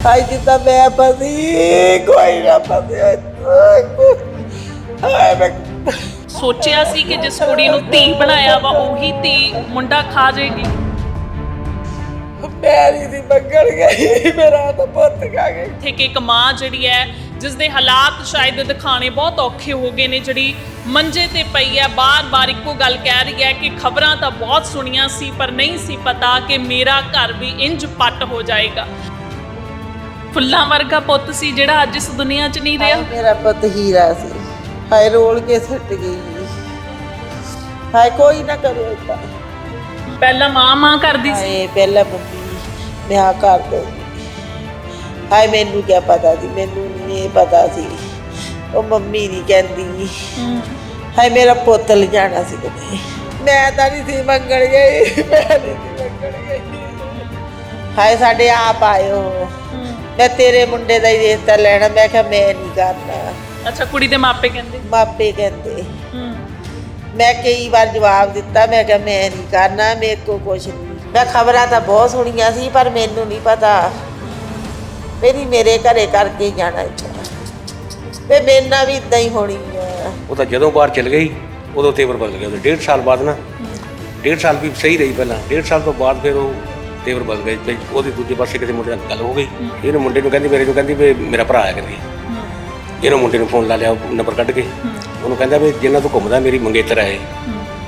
ਹਾਏ ਜਿੱਦਾਂ ਮੈਂ ਫਸੀ ਕੋਈ ਨਾ ਫਸੇ ਹਾਏ ਮੈਂ ਸੋਚਿਆ ਸੀ ਕਿ ਜਿਸ ਕੁੜੀ ਨੂੰ ਧੀ ਬਣਾਇਆ ਵਾ ਉਹੀ ਧੀ ਮੁੰਡਾ ਖਾ ਜਾਏਗੀ। ਮੈਰੀ ਦੀ ਮੰਗਣ ਗਈ ਮੇਰਾ ਤਾਂ ਪੁੱਤ ਖਾ ਗਈ। ਇੱਥੇ ਕਿ ਇੱਕ ਮਾਂ ਜਿਹੜੀ ਹੈ ਜਿਸ ਦੇ ਹਾਲਾਤ ਸ਼ਾਇਦ ਦਿਖਾਣੇ ਬਹੁਤ ਔਖੇ ਹੋ ਗਏ ਨੇ ਜਿਹੜੀ ਮੰਜੇ ਤੇ ਪਈ ਹੈ ਬਾਰ-ਬਾਰ ਇੱਕੋ ਗੱਲ ਕਹਿ ਰਹੀ ਹੈ ਕਿ ਖਬਰਾਂ ਤਾਂ ਬਹੁਤ ਸੁਣੀਆਂ ਸੀ ਪਰ ਨਹੀਂ ਸੀ ਪਤਾ ਕਿ ਮੇਰਾ ਘਰ ਵੀ ਇੰਜ ਪੱਟ ਹੋ ਜਾਏਗਾ। ਫੁੱਲਾਂ ਵਰਗਾ ਪੁੱਤ ਸੀ ਜਿਹੜਾ ਅੱਜ ਇਸ ਦੁਨੀਆ 'ਚ ਨਹੀਂ ਰਿਹਾ? ਹਾਏ ਮੇਰਾ ਪੁੱਤ ਹੀਰਾ ਸੀ। ਹਾਏ ਰੋਲ ਕੇ ਸੱਟ ਗਈ ਹਾਏ ਕੋਈ ਨਾ ਕਰੇ ਪਹਿਲਾਂ ਮਾਂ ਮਾਂ ਕਰਦੀ ਸੀ? ਹਾਏ ਪਹਿਲਾਂ ਮੰਮੀ ਵਿਆਹ ਕਰ ਦੋ। ਹਾਏ ਮੈਨੂੰ ਕੀ ਪਤਾ ਸੀ? ਮੈਨੂੰ ਨਹੀਂ ਇਹ ਪਤਾ ਸੀ। ਉਹ ਮੰਮੀ ਨਹੀਂ ਕਹਿੰਦੀ। ਹਮ, ਹਾਏ ਮੇਰਾ ਪੁੱਤ ਲਿਜਾਣਾ ਸੀ ਕਿਤੇ। ਮੈਂ ਤਾਂ ਨਹੀਂ ਸੀ ਮੰਗਣ ਗਈ। ਮੈਂ ਨਹੀਂ ਸੀ ਮੰਗਣ ਗਈ। ਹਾਏ ਸਾਡੇ ਆਪ ਆਇਓ। ਮੈਂ ਤੇਰੇ ਮੁੰਡੇ ਦਾ ਹੀ ਰਿਸ਼ਤਾ ਲੈਣਾ ਮੈਂ ਕਿਹਾ ਮੈਂ ਨਹੀਂ ਕਰਨਾ। ਅੱਛਾ ਕੁੜੀ ਦੇ ਮਾਪੇ ਕਹਿੰਦੇ? ਮਾਪੇ ਕਹਿੰਦੇ। ਮੈਂ ਕਈ ਵਾਰ ਜਵਾਬ ਦਿੱਤਾ ਮੈਂ ਕਿਹਾ ਮੈਂ ਨਹੀਂ ਕਰਨਾ ਮੇਰੇ ਕੋ ਕੁਛ ਨਹੀਂ। ਮੈਂ ਖਬਰਾਂ ਤਾਂ ਬਹੁਤ ਸੁਣੀਆਂ ਸੀ ਪਰ ਮੈਨੂੰ ਨਹੀਂ ਪਤਾ ਮੇਰੀ ਮੇਰੇ ਘਰੇ ਕਰਕੇ ਹੀ ਜਾਣਾ ਇੱਥੇ। ਤੇ ਮੇਰੇ ਨਾਲ ਵੀ ਇਦਾਂ ਹੀ ਹੋਣੀ ਆ। ਉਹ ਤਾਂ ਜਦੋਂ ਬਾਹਰ ਚਲ ਗਈ ਉਦੋਂ ਤੇਵਰ ਬਦਲ ਗਿਆ ਉਹਦੇ ਡੇਢ ਸਾਲ ਬਾਅਦ ਨਾ। ਡੇਢ ਸਾਲ ਵੀ ਸਹੀ ਰਹੀ ਪਹਿਲਾਂ ਡੇਢ ਸਾਲ ਤੋਂ ਬਾਅਦ ਫਿਰ ਉਹ ਤੇਵਰ ਬਦਲ ਗਈ ਤੇ ਉਹਦੇ ਦੂਜੇ ਪਾਸੇ ਕਿਸੇ ਮੁੰਡੇ ਨਾਲ ਗੱਲ ਹੋ ਗਈ। ਇਹਨੂੰ ਮੁੰਡੇ ਨੂੰ ਕਹਿੰਦੀ ਮੇਰੇ ਨੂੰ ਕਹਿੰਦੀ ਵੀ ਮੇਰਾ ਭਰਾ ਹੈ ਕਹਿੰਦੀ। ਇਹਨੂੰ ਮੁੰਡੇ ਨੂੰ ਫੋਨ ਲਾ ਲਿਆ ਨੰਬਰ ਕੱਢ ਕੇ। ਉਹਨੂੰ ਕਹਿੰਦਾ ਵੀ ਜਿੰਨਾ ਤੂੰ ਘੁੰਮਦਾ ਮੇਰੀ ਮੰਗੇਤਰ ਹੈ।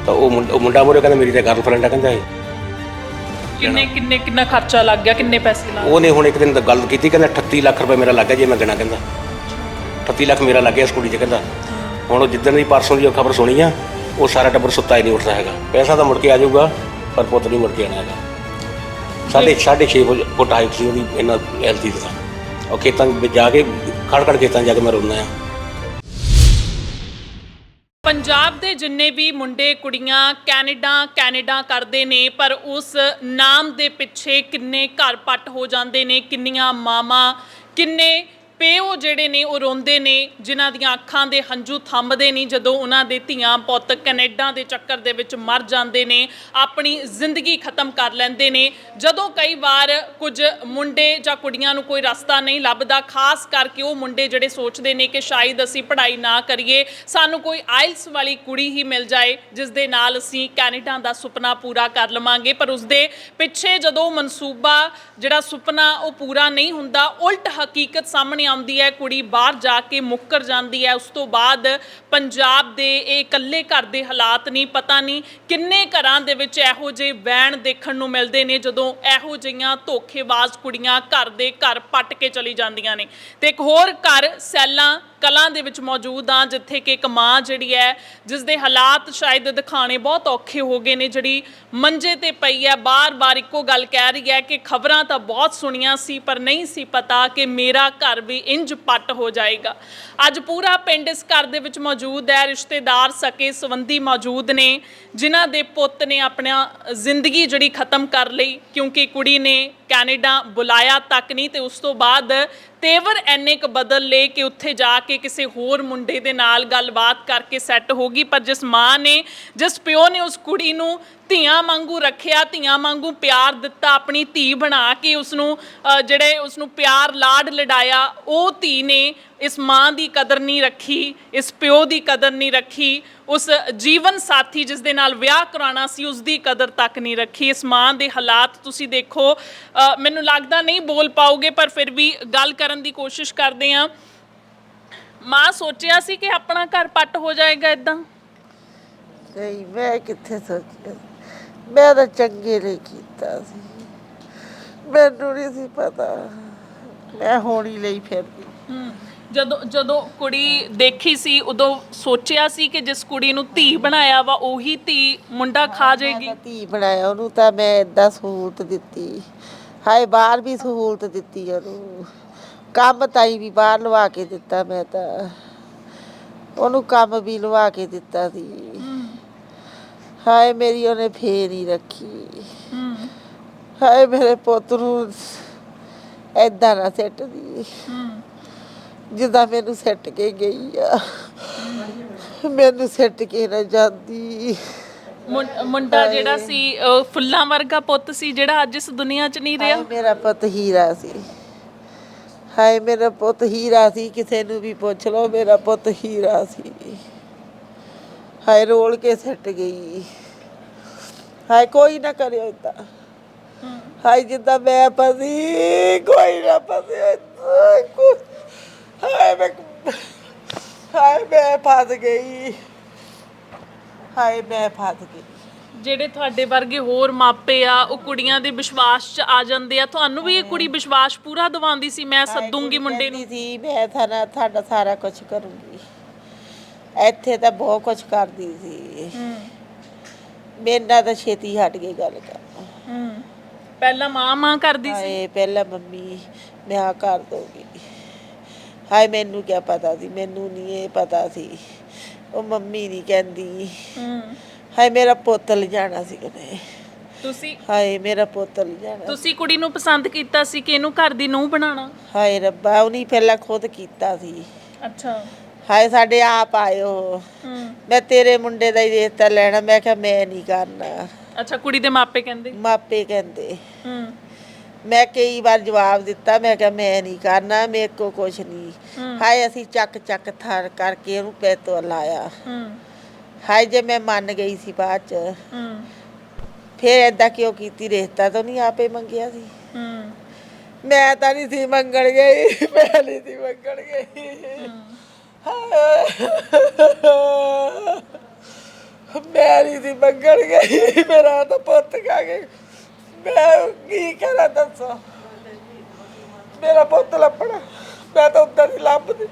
ਤਾਂ ਉਹ ਮੁੰਡਾ- ਉਹ ਮੁੰਡਾ ਮੋਰੇ ਕਹਿੰਦਾ ਮੇਰੀ ਤਾਂ ਗਰਲਫ੍ਰੈਂਡ ਹੈ ਕਹਿੰਦਾ ਇਹ। ਕਿੰਨੇ ਕਿੰਨੇ ਕਿੰਨਾ ਖਰਚਾ ਲੱਗ ਗਿਆ ਕਿੰਨੇ ਪੈਸੇ ਲੱਗ ਉਹਨੇ ਹੁਣ ਇੱਕ ਦਿਨ ਤਾਂ ਗੱਲ ਕੀਤੀ ਕਹਿੰਦਾ 38 ਲੱਖ ਰੁਪਏ ਮੇਰਾ ਲੱਗ ਗਿਆ ਜੇ ਮੈਂ ਗਿਣਾ ਕਹਿੰਦਾ। 38 ਲੱਖ ਮੇਰਾ ਲੱਗ ਗਿਆ ਇਸ ਕੁੜੀ 'ਚ ਕਹਿੰਦਾ। ਹੁਣ ਉਹ ਜਿੱਦਣ ਦੀ ਪਰਸੋਂ ਦੀ ਖਬਰ ਸੁਣੀ ਆ ਉਹ ਸਾਰਾ ਟੱਬਰ ਸੁੱਤਾ ਹੀ ਨਹੀਂ ਉੱਠਦਾ ਹੈਗਾ। ਪੈਸਾ ਤਾਂ ਮੁੜ ਕੇ ਆ ਜਾਊਗਾ ਪਰ ਪੁੱਤ ਨਹੀਂ ਮੁੜ ਕੇ ਆਣਾ ਹੈਗਾ। ਸਾਢੇ ਸਾਢੇ ਛੇ ਫੁੱਟ ਹਾਈਟ ਸੀ ਉਹਦੀ, ਇਹਨਾਂ ਐਲਤੀ ਦਾ। ਉਹ ਖੇਤਾਂ ਵਿੱਚ ਜਾ ਕੇ ਖੜ ਖੜ ਖੇਤਾਂ ਜਾ ਕੇ ਮੈਂ ਰੋਂਦਾ ਆ। ਪੰਜਾਬ ਦੇ ਜਿੰਨੇ ਵੀ ਮੁੰਡੇ, ਕੁੜੀਆਂ ਕੈਨੇਡਾ ਕੈਨੇਡਾ ਕਰਦੇ ਨੇ, ਪਰ ਉਸ ਨਾਮ ਦੇ ਪਿੱਛੇ ਕਿੰਨੇ ਘਰ ਪੱਟ ਹੋ ਜਾਂਦੇ ਨੇ, ਕਿੰਨੀਆਂ ਮਾਵਾਂ, ਕਿੰਨੇ ਪਿਓ ਜਿਹੜੇ ਨੇ, ਉਹ ਰੋਂਦੇ ਨੇ, ਜਿਨ੍ਹਾਂ ਦੀਆਂ ਅੱਖਾਂ ਦੇ ਹੰਝੂ ਥੰਮਦੇ ਨਹੀਂ ਜਦੋਂ ਉਹਨਾਂ ਦੇ ਧੀਆਂ ਪੁੱਤ ਕੈਨੇਡਾ ਦੇ ਚੱਕਰ ਦੇ ਵਿੱਚ ਮਰ ਜਾਂਦੇ ਨੇ, ਆਪਣੀ ਜ਼ਿੰਦਗੀ ਖਤਮ ਕਰ ਲੈਂਦੇ ਨੇ। ਜਦੋਂ ਕਈ ਵਾਰ ਕੁਝ ਮੁੰਡੇ ਜਾਂ ਕੁੜੀਆਂ ਨੂੰ ਕੋਈ ਰਸਤਾ ਨਹੀਂ ਲੱਭਦਾ, ਖਾਸ ਕਰਕੇ ਉਹ ਮੁੰਡੇ ਜਿਹੜੇ ਸੋਚਦੇ ਨੇ ਕਿ ਸ਼ਾਇਦ ਅਸੀਂ ਪੜ੍ਹਾਈ ਨਾ ਕਰੀਏ, ਸਾਨੂੰ ਕੋਈ ਆਇਲਸ ਵਾਲੀ ਕੁੜੀ ਹੀ ਮਿਲ ਜਾਏ, ਜਿਸ ਦੇ ਨਾਲ ਅਸੀਂ ਕੈਨੇਡਾ ਦਾ ਸੁਪਨਾ ਪੂਰਾ ਕਰ ਲਵਾਂਗੇ। ਪਰ ਉਸਦੇ ਪਿੱਛੇ ਜਦੋਂ ਮਨਸੂਬਾ ਜਿਹੜਾ ਸੁਪਨਾ ਉਹ ਪੂਰਾ ਨਹੀਂ ਹੁੰਦਾ, ਉਲਟ ਹਕੀਕਤ ਸਾਹਮਣੇ ਆਉਂਦੀ ਹੈ, ਕੁੜੀ ਬਾਹਰ ਜਾ ਕੇ ਮੁੱਕਰ ਜਾਂਦੀ ਹੈ। ਉਸ ਤੋਂ ਬਾਅਦ ਪੰਜਾਬ ਦੇ ਇਹ ਇਕੱਲੇ ਘਰ ਦੇ ਹਾਲਾਤ ਨਹੀਂ, ਪਤਾ ਨਹੀਂ ਕਿੰਨੇ ਘਰਾਂ ਦੇ ਵਿੱਚ ਇਹੋ ਜਿਹੇ ਵੈਣ ਦੇਖਣ ਨੂੰ ਮਿਲਦੇ ਨੇ, ਜਦੋਂ ਇਹੋ ਜਿਹੀਆਂ ਧੋਖੇਬਾਜ਼ ਕੁੜੀਆਂ ਘਰ ਦੇ ਘਰ ਪੱਟ ਕੇ ਚਲੀ ਜਾਂਦੀਆਂ ਨੇ। ਤੇ ਇੱਕ ਹੋਰ ਘਰ, ਸੈਲਾਂ ਕਲਾਂ ਦੇ ਵਿੱਚ ਮੌਜੂਦ ਆ ਜਿੱਥੇ ਕਿ ਇੱਕ ਮਾਂ ਜਿਹੜੀ ਹੈ ਜਿਸ ਦੇ ਹਾਲਾਤ ਸ਼ਾਇਦ ਦਿਖਾਣੇ ਬਹੁਤ ਔਖੇ ਹੋ ਗਏ ਨੇ, ਜਿਹੜੀ ਮੰਜੇ ਤੇ ਪਈ ਹੈ, ਬਾਰ-ਬਾਰ ਇੱਕੋ ਗੱਲ ਕਹਿ ਰਹੀ ਹੈ ਕਿ ਖਬਰਾਂ ਤਾਂ ਬਹੁਤ ਸੁਣੀਆਂ ਸੀ, ਪਰ ਨਹੀਂ ਸੀ ਪਤਾ ਕਿ ਮੇਰਾ ਘਰ ਵੀ ਇੰਜ ਪੱਟ ਹੋ ਜਾਏਗਾ। ਅੱਜ ਪੂਰਾ ਪਿੰਡ ਇਸ ਘਰ ਦੇ ਵਿੱਚ ਮੌਜੂਦ ਹੈ, ਰਿਸ਼ਤੇਦਾਰ ਸਕੇ ਸੰਬੰਧੀ ਮੌਜੂਦ ਨੇ, ਜਿਨ੍ਹਾਂ ਦੇ ਪੁੱਤ ਨੇ ਆਪਣਾ ਜ਼ਿੰਦਗੀ ਜਿਹੜੀ ਖਤਮ ਕਰ ਲਈ, ਕਿਉਂਕਿ ਕੁੜੀ ਨੇ ਕੈਨੇਡਾ ਬੁਲਾਇਆ ਤੱਕ ਨਹੀਂ ਤੇ ਉਸ ਤੋਂ ਬਾਅਦ ਤੇਵਰ ਐਨੇ ਕ ਬਦਲ ਲਏ ਕਿ ਉੱਥੇ ਜਾ ਕੇ ਕਿਸੇ ਹੋਰ ਮੁੰਡੇ ਦੇ ਨਾਲ ਗੱਲਬਾਤ ਕਰਕੇ ਸੈੱਟ ਹੋ ਗਈ। ਪਰ ਜਿਸ ਮਾਂ ਨੇ, ਜਿਸ ਪਿਓ ਨੇ ਉਸ ਕੁੜੀ ਨੂੰ ਧੀਆਂ ਵਾਂਗੂ ਰੱਖਿਆ, ਧੀਆਂ ਵਾਂਗੂ ਪਿਆਰ ਦਿੱਤਾ, ਆਪਣੀ ਧੀ ਬਣਾ ਕੇ ਉਸ ਨੂੰ ਜਿਹੜੇ ਉਸ ਨੂੰ ਪਿਆਰ, ਲਾਡ ਲਡਾਇਆ ਉਹ ਧੀ ਨੇ ਇਸ ਮਾਂ ਦੀ ਕਦਰ ਨਹੀਂ ਰੱਖੀ, ਇਸ ਪਿਓ ਦੀ ਕਦਰ ਨਹੀਂ ਰੱਖੀ, ਉਸ ਜੀਵਨ ਸਾਥੀ ਜਿਸ ਦੇ ਨਾਲ ਵਿਆਹ ਕਰਾਉਣਾ ਸੀ, ਉਸ ਦੀ ਕਦਰ ਤੱਕ ਨਹੀਂ ਰੱਖੀ। ਇਸ ਮਾਂ ਦੇ ਹਾਲਾਤ ਤੁਸੀਂ ਦੇਖੋ ਮੈਨੂੰ ਲੱਗਦਾ ਨਹੀਂ ਬੋਲ ਪਾਓਗੇ, ਪਰ ਫਿਰ ਵੀ ਗੱਲ ਕਰਨ ਦੀ ਕੋਸ਼ਿਸ਼ ਕਰਦੇ ਆ ਮਾਂ ਸੋਚਿਆ ਸੀ ਕਿ ਆਪਣਾ ਘਰ ਪੱਟ ਹੋ ਜਾਏਗਾ ਇਦਾਂ ਨਹੀਂ, ਮੈਂ ਕਿੱਥੇ ਸੋਚਿਆ? ਮੈਂ ਤਾਂ ਚੰਗੇ ਲਈ ਕੀਤਾ ਸੀ। ਮੈਨੂੰ ਨਹੀਂ ਸੀ ਪਤਾ। ਮੈਂ ਹੋਣੀ ਲਈ ਫਿਰਦੀ ਜਦੋਂ ਜਦੋਂ ਕੁੜੀ ਦੇਖੀ ਸੀ ਉਦੋਂ ਸੋਚਿਆ ਸੀ ਕਿ ਜਿਸ ਕੁੜੀ ਨੂੰ ਧੀ ਬਣਾਇਆ ਵਾ ਉਹੀ ਧੀ ਮੁੰਡਾ ਖਾ ਜਾਏਗੀ ਮੈਂ ਤਾਂ ਧੀ ਬਣਾਇਆ ਉਹਨੂੰ ਤਾਂ ਮੈਂ ਏਦਾਂ ਸਹੂਲਤ ਦਿੱਤੀ। ਹਾਏ ਬਾਹਰ ਵੀ ਸਹੂਲਤ ਦਿੱਤੀ ਉਹਨੂੰ। ਕੰਮ ਤਾਈ ਵੀ ਬਾਹਰ ਲਵਾ ਕੇ ਦਿੱਤਾ ਮੈਂ ਤਾਂ। ਉਹਨੂੰ ਕੰਮ ਵੀ ਲਵਾ ਕੇ ਦਿੱਤਾ ਸੀ। ਹਾਏ ਮੇਰੀ ਉਹਨੇ ਫੇਰ ਹੀ ਰੱਖੀ। ਹੂੰ। ਹਾਏ ਮੇਰੇ ਪੁੱਤ ਨੂੰ ਏਦਾਂ ਨਾ ਸੱਟ ਦੀ ਹੂੰ। ਜਿੱਦਾਂ ਮੈਨੂੰ ਸੱਟ ਕੇ ਗਈ ਆ। ਮੈਨੂੰ ਸੱਟ ਕੇ ਨਾ ਜਾਂਦੀ। ਮੁੰ- ਮੁੰਡਾ ਜਿਹੜਾ ਸੀ ਅਹ, ਫੁੱਲਾਂ ਵਰਗਾ ਪੁੱਤ ਸੀ ਜਿਹੜਾ ਅੱਜ ਇਸ ਦੁਨੀਆ 'ਚ ਨਹੀਂ ਰਿਹਾ? ਮੇਰਾ ਪੁੱਤ ਹੀਰਾ ਸੀ। ਹਾਏ ਮੇਰਾ ਪੁੱਤ ਹੀਰਾ ਸੀ ਕਿਸੇ ਨੂੰ ਵੀ ਪੁੱਛ ਲਓ ਮੇਰਾ ਪੁੱਤ ਹੀਰਾ ਸੀ। ਹਾਏ ਰੋਲ ਕੇ ਸੱਟ ਗਈ। ਹਾਏ ਕੋਈ ਨਾ ਕਰਿਓ ਏਦਾਂ। ਹਾਏ ਜਿੱਦਾਂ ਮੈਂ ਫਸੀ ਕੋਈ ਨਾ ਫਸੇ ਹਾਏ ਮੈਂ ਹਾਏ ਮੈਂ ਫਸ ਗਈ। ਹਾਏ ਮੈਂ ਫਸ ਗਈ। ਜਿਹੜੇ ਤੁਹਾਡੇ ਵਰਗੇ ਹੋਰ ਮਾਪੇ ਆ ਉਹ ਕੁੜੀਆਂ ਦੇ ਵਿਸ਼ਵਾਸ 'ਚ ਆ ਜਾਂਦੇ ਆ। ਤੁਹਾਨੂੰ ਵੀ ਇਹ ਕੁੜੀ ਵਿਸ਼ਵਾਸ ਪੂਰਾ ਦਿਵਾਉਂਦੀ ਸੀ ਮੈਂ ਸੱਦੂਗੀ ਮੁੰਡੇ ਨੂੰ। ਕਹਿੰਦੀ ਸੀ ਮੈਂ ਥਾਣਾ ਤੁਹਾਡਾ ਸਾਰਾ ਕੁਝ ਕਰੂੰਗੀ। ਇੱਥੇ ਤਾਂ ਬਹੁਤ ਕੁਝ ਕਰਦੀ ਸੀ। ਮੇਰੇ ਨਾਲ ਤਾਂ ਛੇਤੀ ਹਟ ਗਈ ਗੱਲ ਕਰ ਹੂੰ। ਪਹਿਲਾਂ ਮਾਂ ਮਾਂ ਕਰਦੀ ਸੀ? ਹਾਏ ਪਹਿਲਾਂ ਮੰਮੀ ਮੈਂ ਆ ਕਰ ਦੋਗੀ ਹਾਏ ਮੈਨੂੰ ਕੀ ਪਤਾ ਸੀ? ਮੈਨੂੰ ਨਹੀਂ ਇਹ ਪਤਾ ਸੀ। ਉਹ ਮੰਮੀ ਨਹੀਂ ਕਹਿੰਦੀ। ਹੂੰ। ਹਾਏ ਮੇਰਾ ਪੁੱਤ ਲਿਜਾਣਾ ਸੀ ਉਹਨੇ। ਤੁਸੀਂ ਹਾਏ ਮੇਰਾ ਪੁੱਤ ਲਿਜਾਣਾ। ਤੁਸੀਂ ਕੁੜੀ ਨੂੰ ਪਸੰਦ ਕੀਤਾ ਸੀ ਕਿ ਇਹਨੂੰ ਘਰ ਦੀ ਨੂੰਹ ਬਣਾਉਣਾ? ਹਾਏ ਰੱਬਾ ਉਹਨੇ ਪਹਿਲਾਂ ਖੁਦ ਕੀਤਾ ਸੀ। ਅੱਛਾ। ਹਾਏ ਸਾਡੇ ਆਪ ਆਇਓ ਹੂੰ। ਮੈਂ ਤੇਰੇ ਮੁੰਡੇ ਦਾ ਹੀ ਰਿਸ਼ਤਾ ਲੈਣਾ ਮੈਂ ਕਿਹਾ ਮੈਂ ਨਹੀਂ ਕਰਨਾ। ਅੱਛਾ ਕੁੜੀ ਦੇ ਮਾਪੇ ਕਹਿੰਦੇ? ਮਾਪੇ ਕਹਿੰਦੇ। ਹੂੰ। ਮੈਂ ਕਈ ਵਾਰ ਜਵਾਬ ਦਿੱਤਾ ਮੈਂ ਕਿਹਾ ਮੈਂ ਨਹੀਂ ਕਰਨਾ ਮੇਰੇ ਕੋ ਕੁਛ ਨਹੀਂ। ਹਾਏ ਅਸੀਂ ਚੱਕ ਚੱਕ ਥਰ ਕਰਕੇ ਉਹਨੂੰ ਪੈਤੋ ਲਾਇਆ। ਹੂੰ। ਹਾਏ ਜੇ ਮੈਂ ਮੰਨ ਗਈ ਸੀ ਬਾਅਦ ਚ। ਹੂੰ। ਫੇਰ ਏਦਾਂ ਕਿਉਂ ਕੀਤੀ ਰਿਸ਼ਤਾ ਤਾਂ ਨਹੀਂ ਆਪੇ ਮੰਗਿਆ ਸੀ। ਹੂੰ। ਮੈਂ ਤਾਂ ਨਹੀਂ ਸੀ ਮੰਗਣ ਗਈ ਮੈਂ ਨਹੀਂ ਸੀ ਮੰਗਣ ਗਈ। ਨਹੀਂ ਸੀ ਮੰਗਣ ਗਈ ਮੇਰਾ ਤਾਂ ਪੁੱਤ ਕਾ। ਗਈ ਮੈਂ ਕੀ ਕਰਾਂ ਦੱਸੋ? ਮੇਰਾ ਪੁੱਤ ਲੱਭਣਾ ਮੈਂ ਤਾਂ ਉੱਧਰ ਹੀ ਲੱਭਦੀ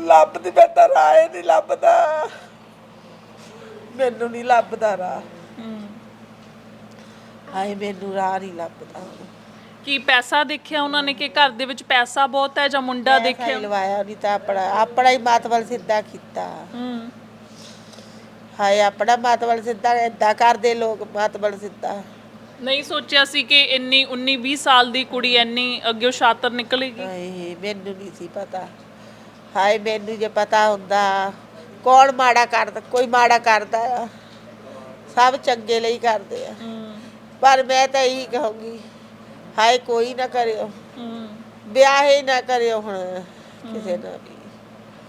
ਲੱਭਦੀ ਮੈਂ ਤਾਂ ਰਾਏ ਨਹੀਂ ਲੱਭਦਾ। ਮੈਨੂੰ ਨਹੀਂ ਲੱਭਦਾ ਰਾਹ। ਹੂੰ। ਹਾਏ ਮੈਨੂੰ ਰਾਹ ਨਹੀਂ ਲੱਭਦਾ। ਕੀ ਪੈਸਾ ਦੇਖਿਆ ਉਹਨਾਂ ਨੇ ਕਿ ਘਰ ਦੇ ਵਿੱਚ ਪੈਸਾ ਬਹੁਤ ਹੈ ਜਾਂ ਮੁੰਡਾ ਹੀ ਦੇਖਿਆ? ਲਵਾਇਆ ਨਹੀਂ ਤਾਂ ਆਪਣਾ ਆਪਣਾ ਹੀ ਮਾਤਵਲ ਸਿੱਧਾ ਕੀਤਾ। ਹੂੰ। ਹਾਏ ਆਪਣਾ ਮਾਤਵਲ ਸਿੱਧਾ ਏਦਾਂ ਕਰਦੇ ਲੋਕ ਮਾਤਵਲ ਸਿੱਧਾ। ਨਹੀਂ ਸੋਚਿਆ ਸੀ ਕਿ ਇੰਨੀ 19 20 ਸਾਲ ਦੀ ਕੁੜੀ ਇੰਨੀ ਅੱਗੇ ਸ਼ਾਤਰ ਨਿਕਲੇਗੀ? ਹਾਏ ਮੈਨੂੰ ਨਹੀਂ ਸੀ ਪਤਾ। ਹਾਏ ਮੈਨੂੰ ਜੇ ਪਤਾ ਹੁੰਦਾ ਕੌਣ ਮਾੜਾ ਕਰਦਾ ਕੋਈ ਮਾੜਾ ਕਰਦਾ ਆ। ਸਭ ਚੰਗੇ ਲਈ ਕਰਦੇ ਆ। ਹੂੰ। ਪਰ ਮੈਂ ਤਾਂ ਇਹੀ ਕਹੂੰਗੀ ਹਾਏ ਕੋਈ ਨਾ ਕਰਿਓ। ਹੂੰ ਵਿਆਹ ਹੀ ਨਾ ਕਰਿਓ ਹੁਣ ਕਿਸੇ ਵੀ।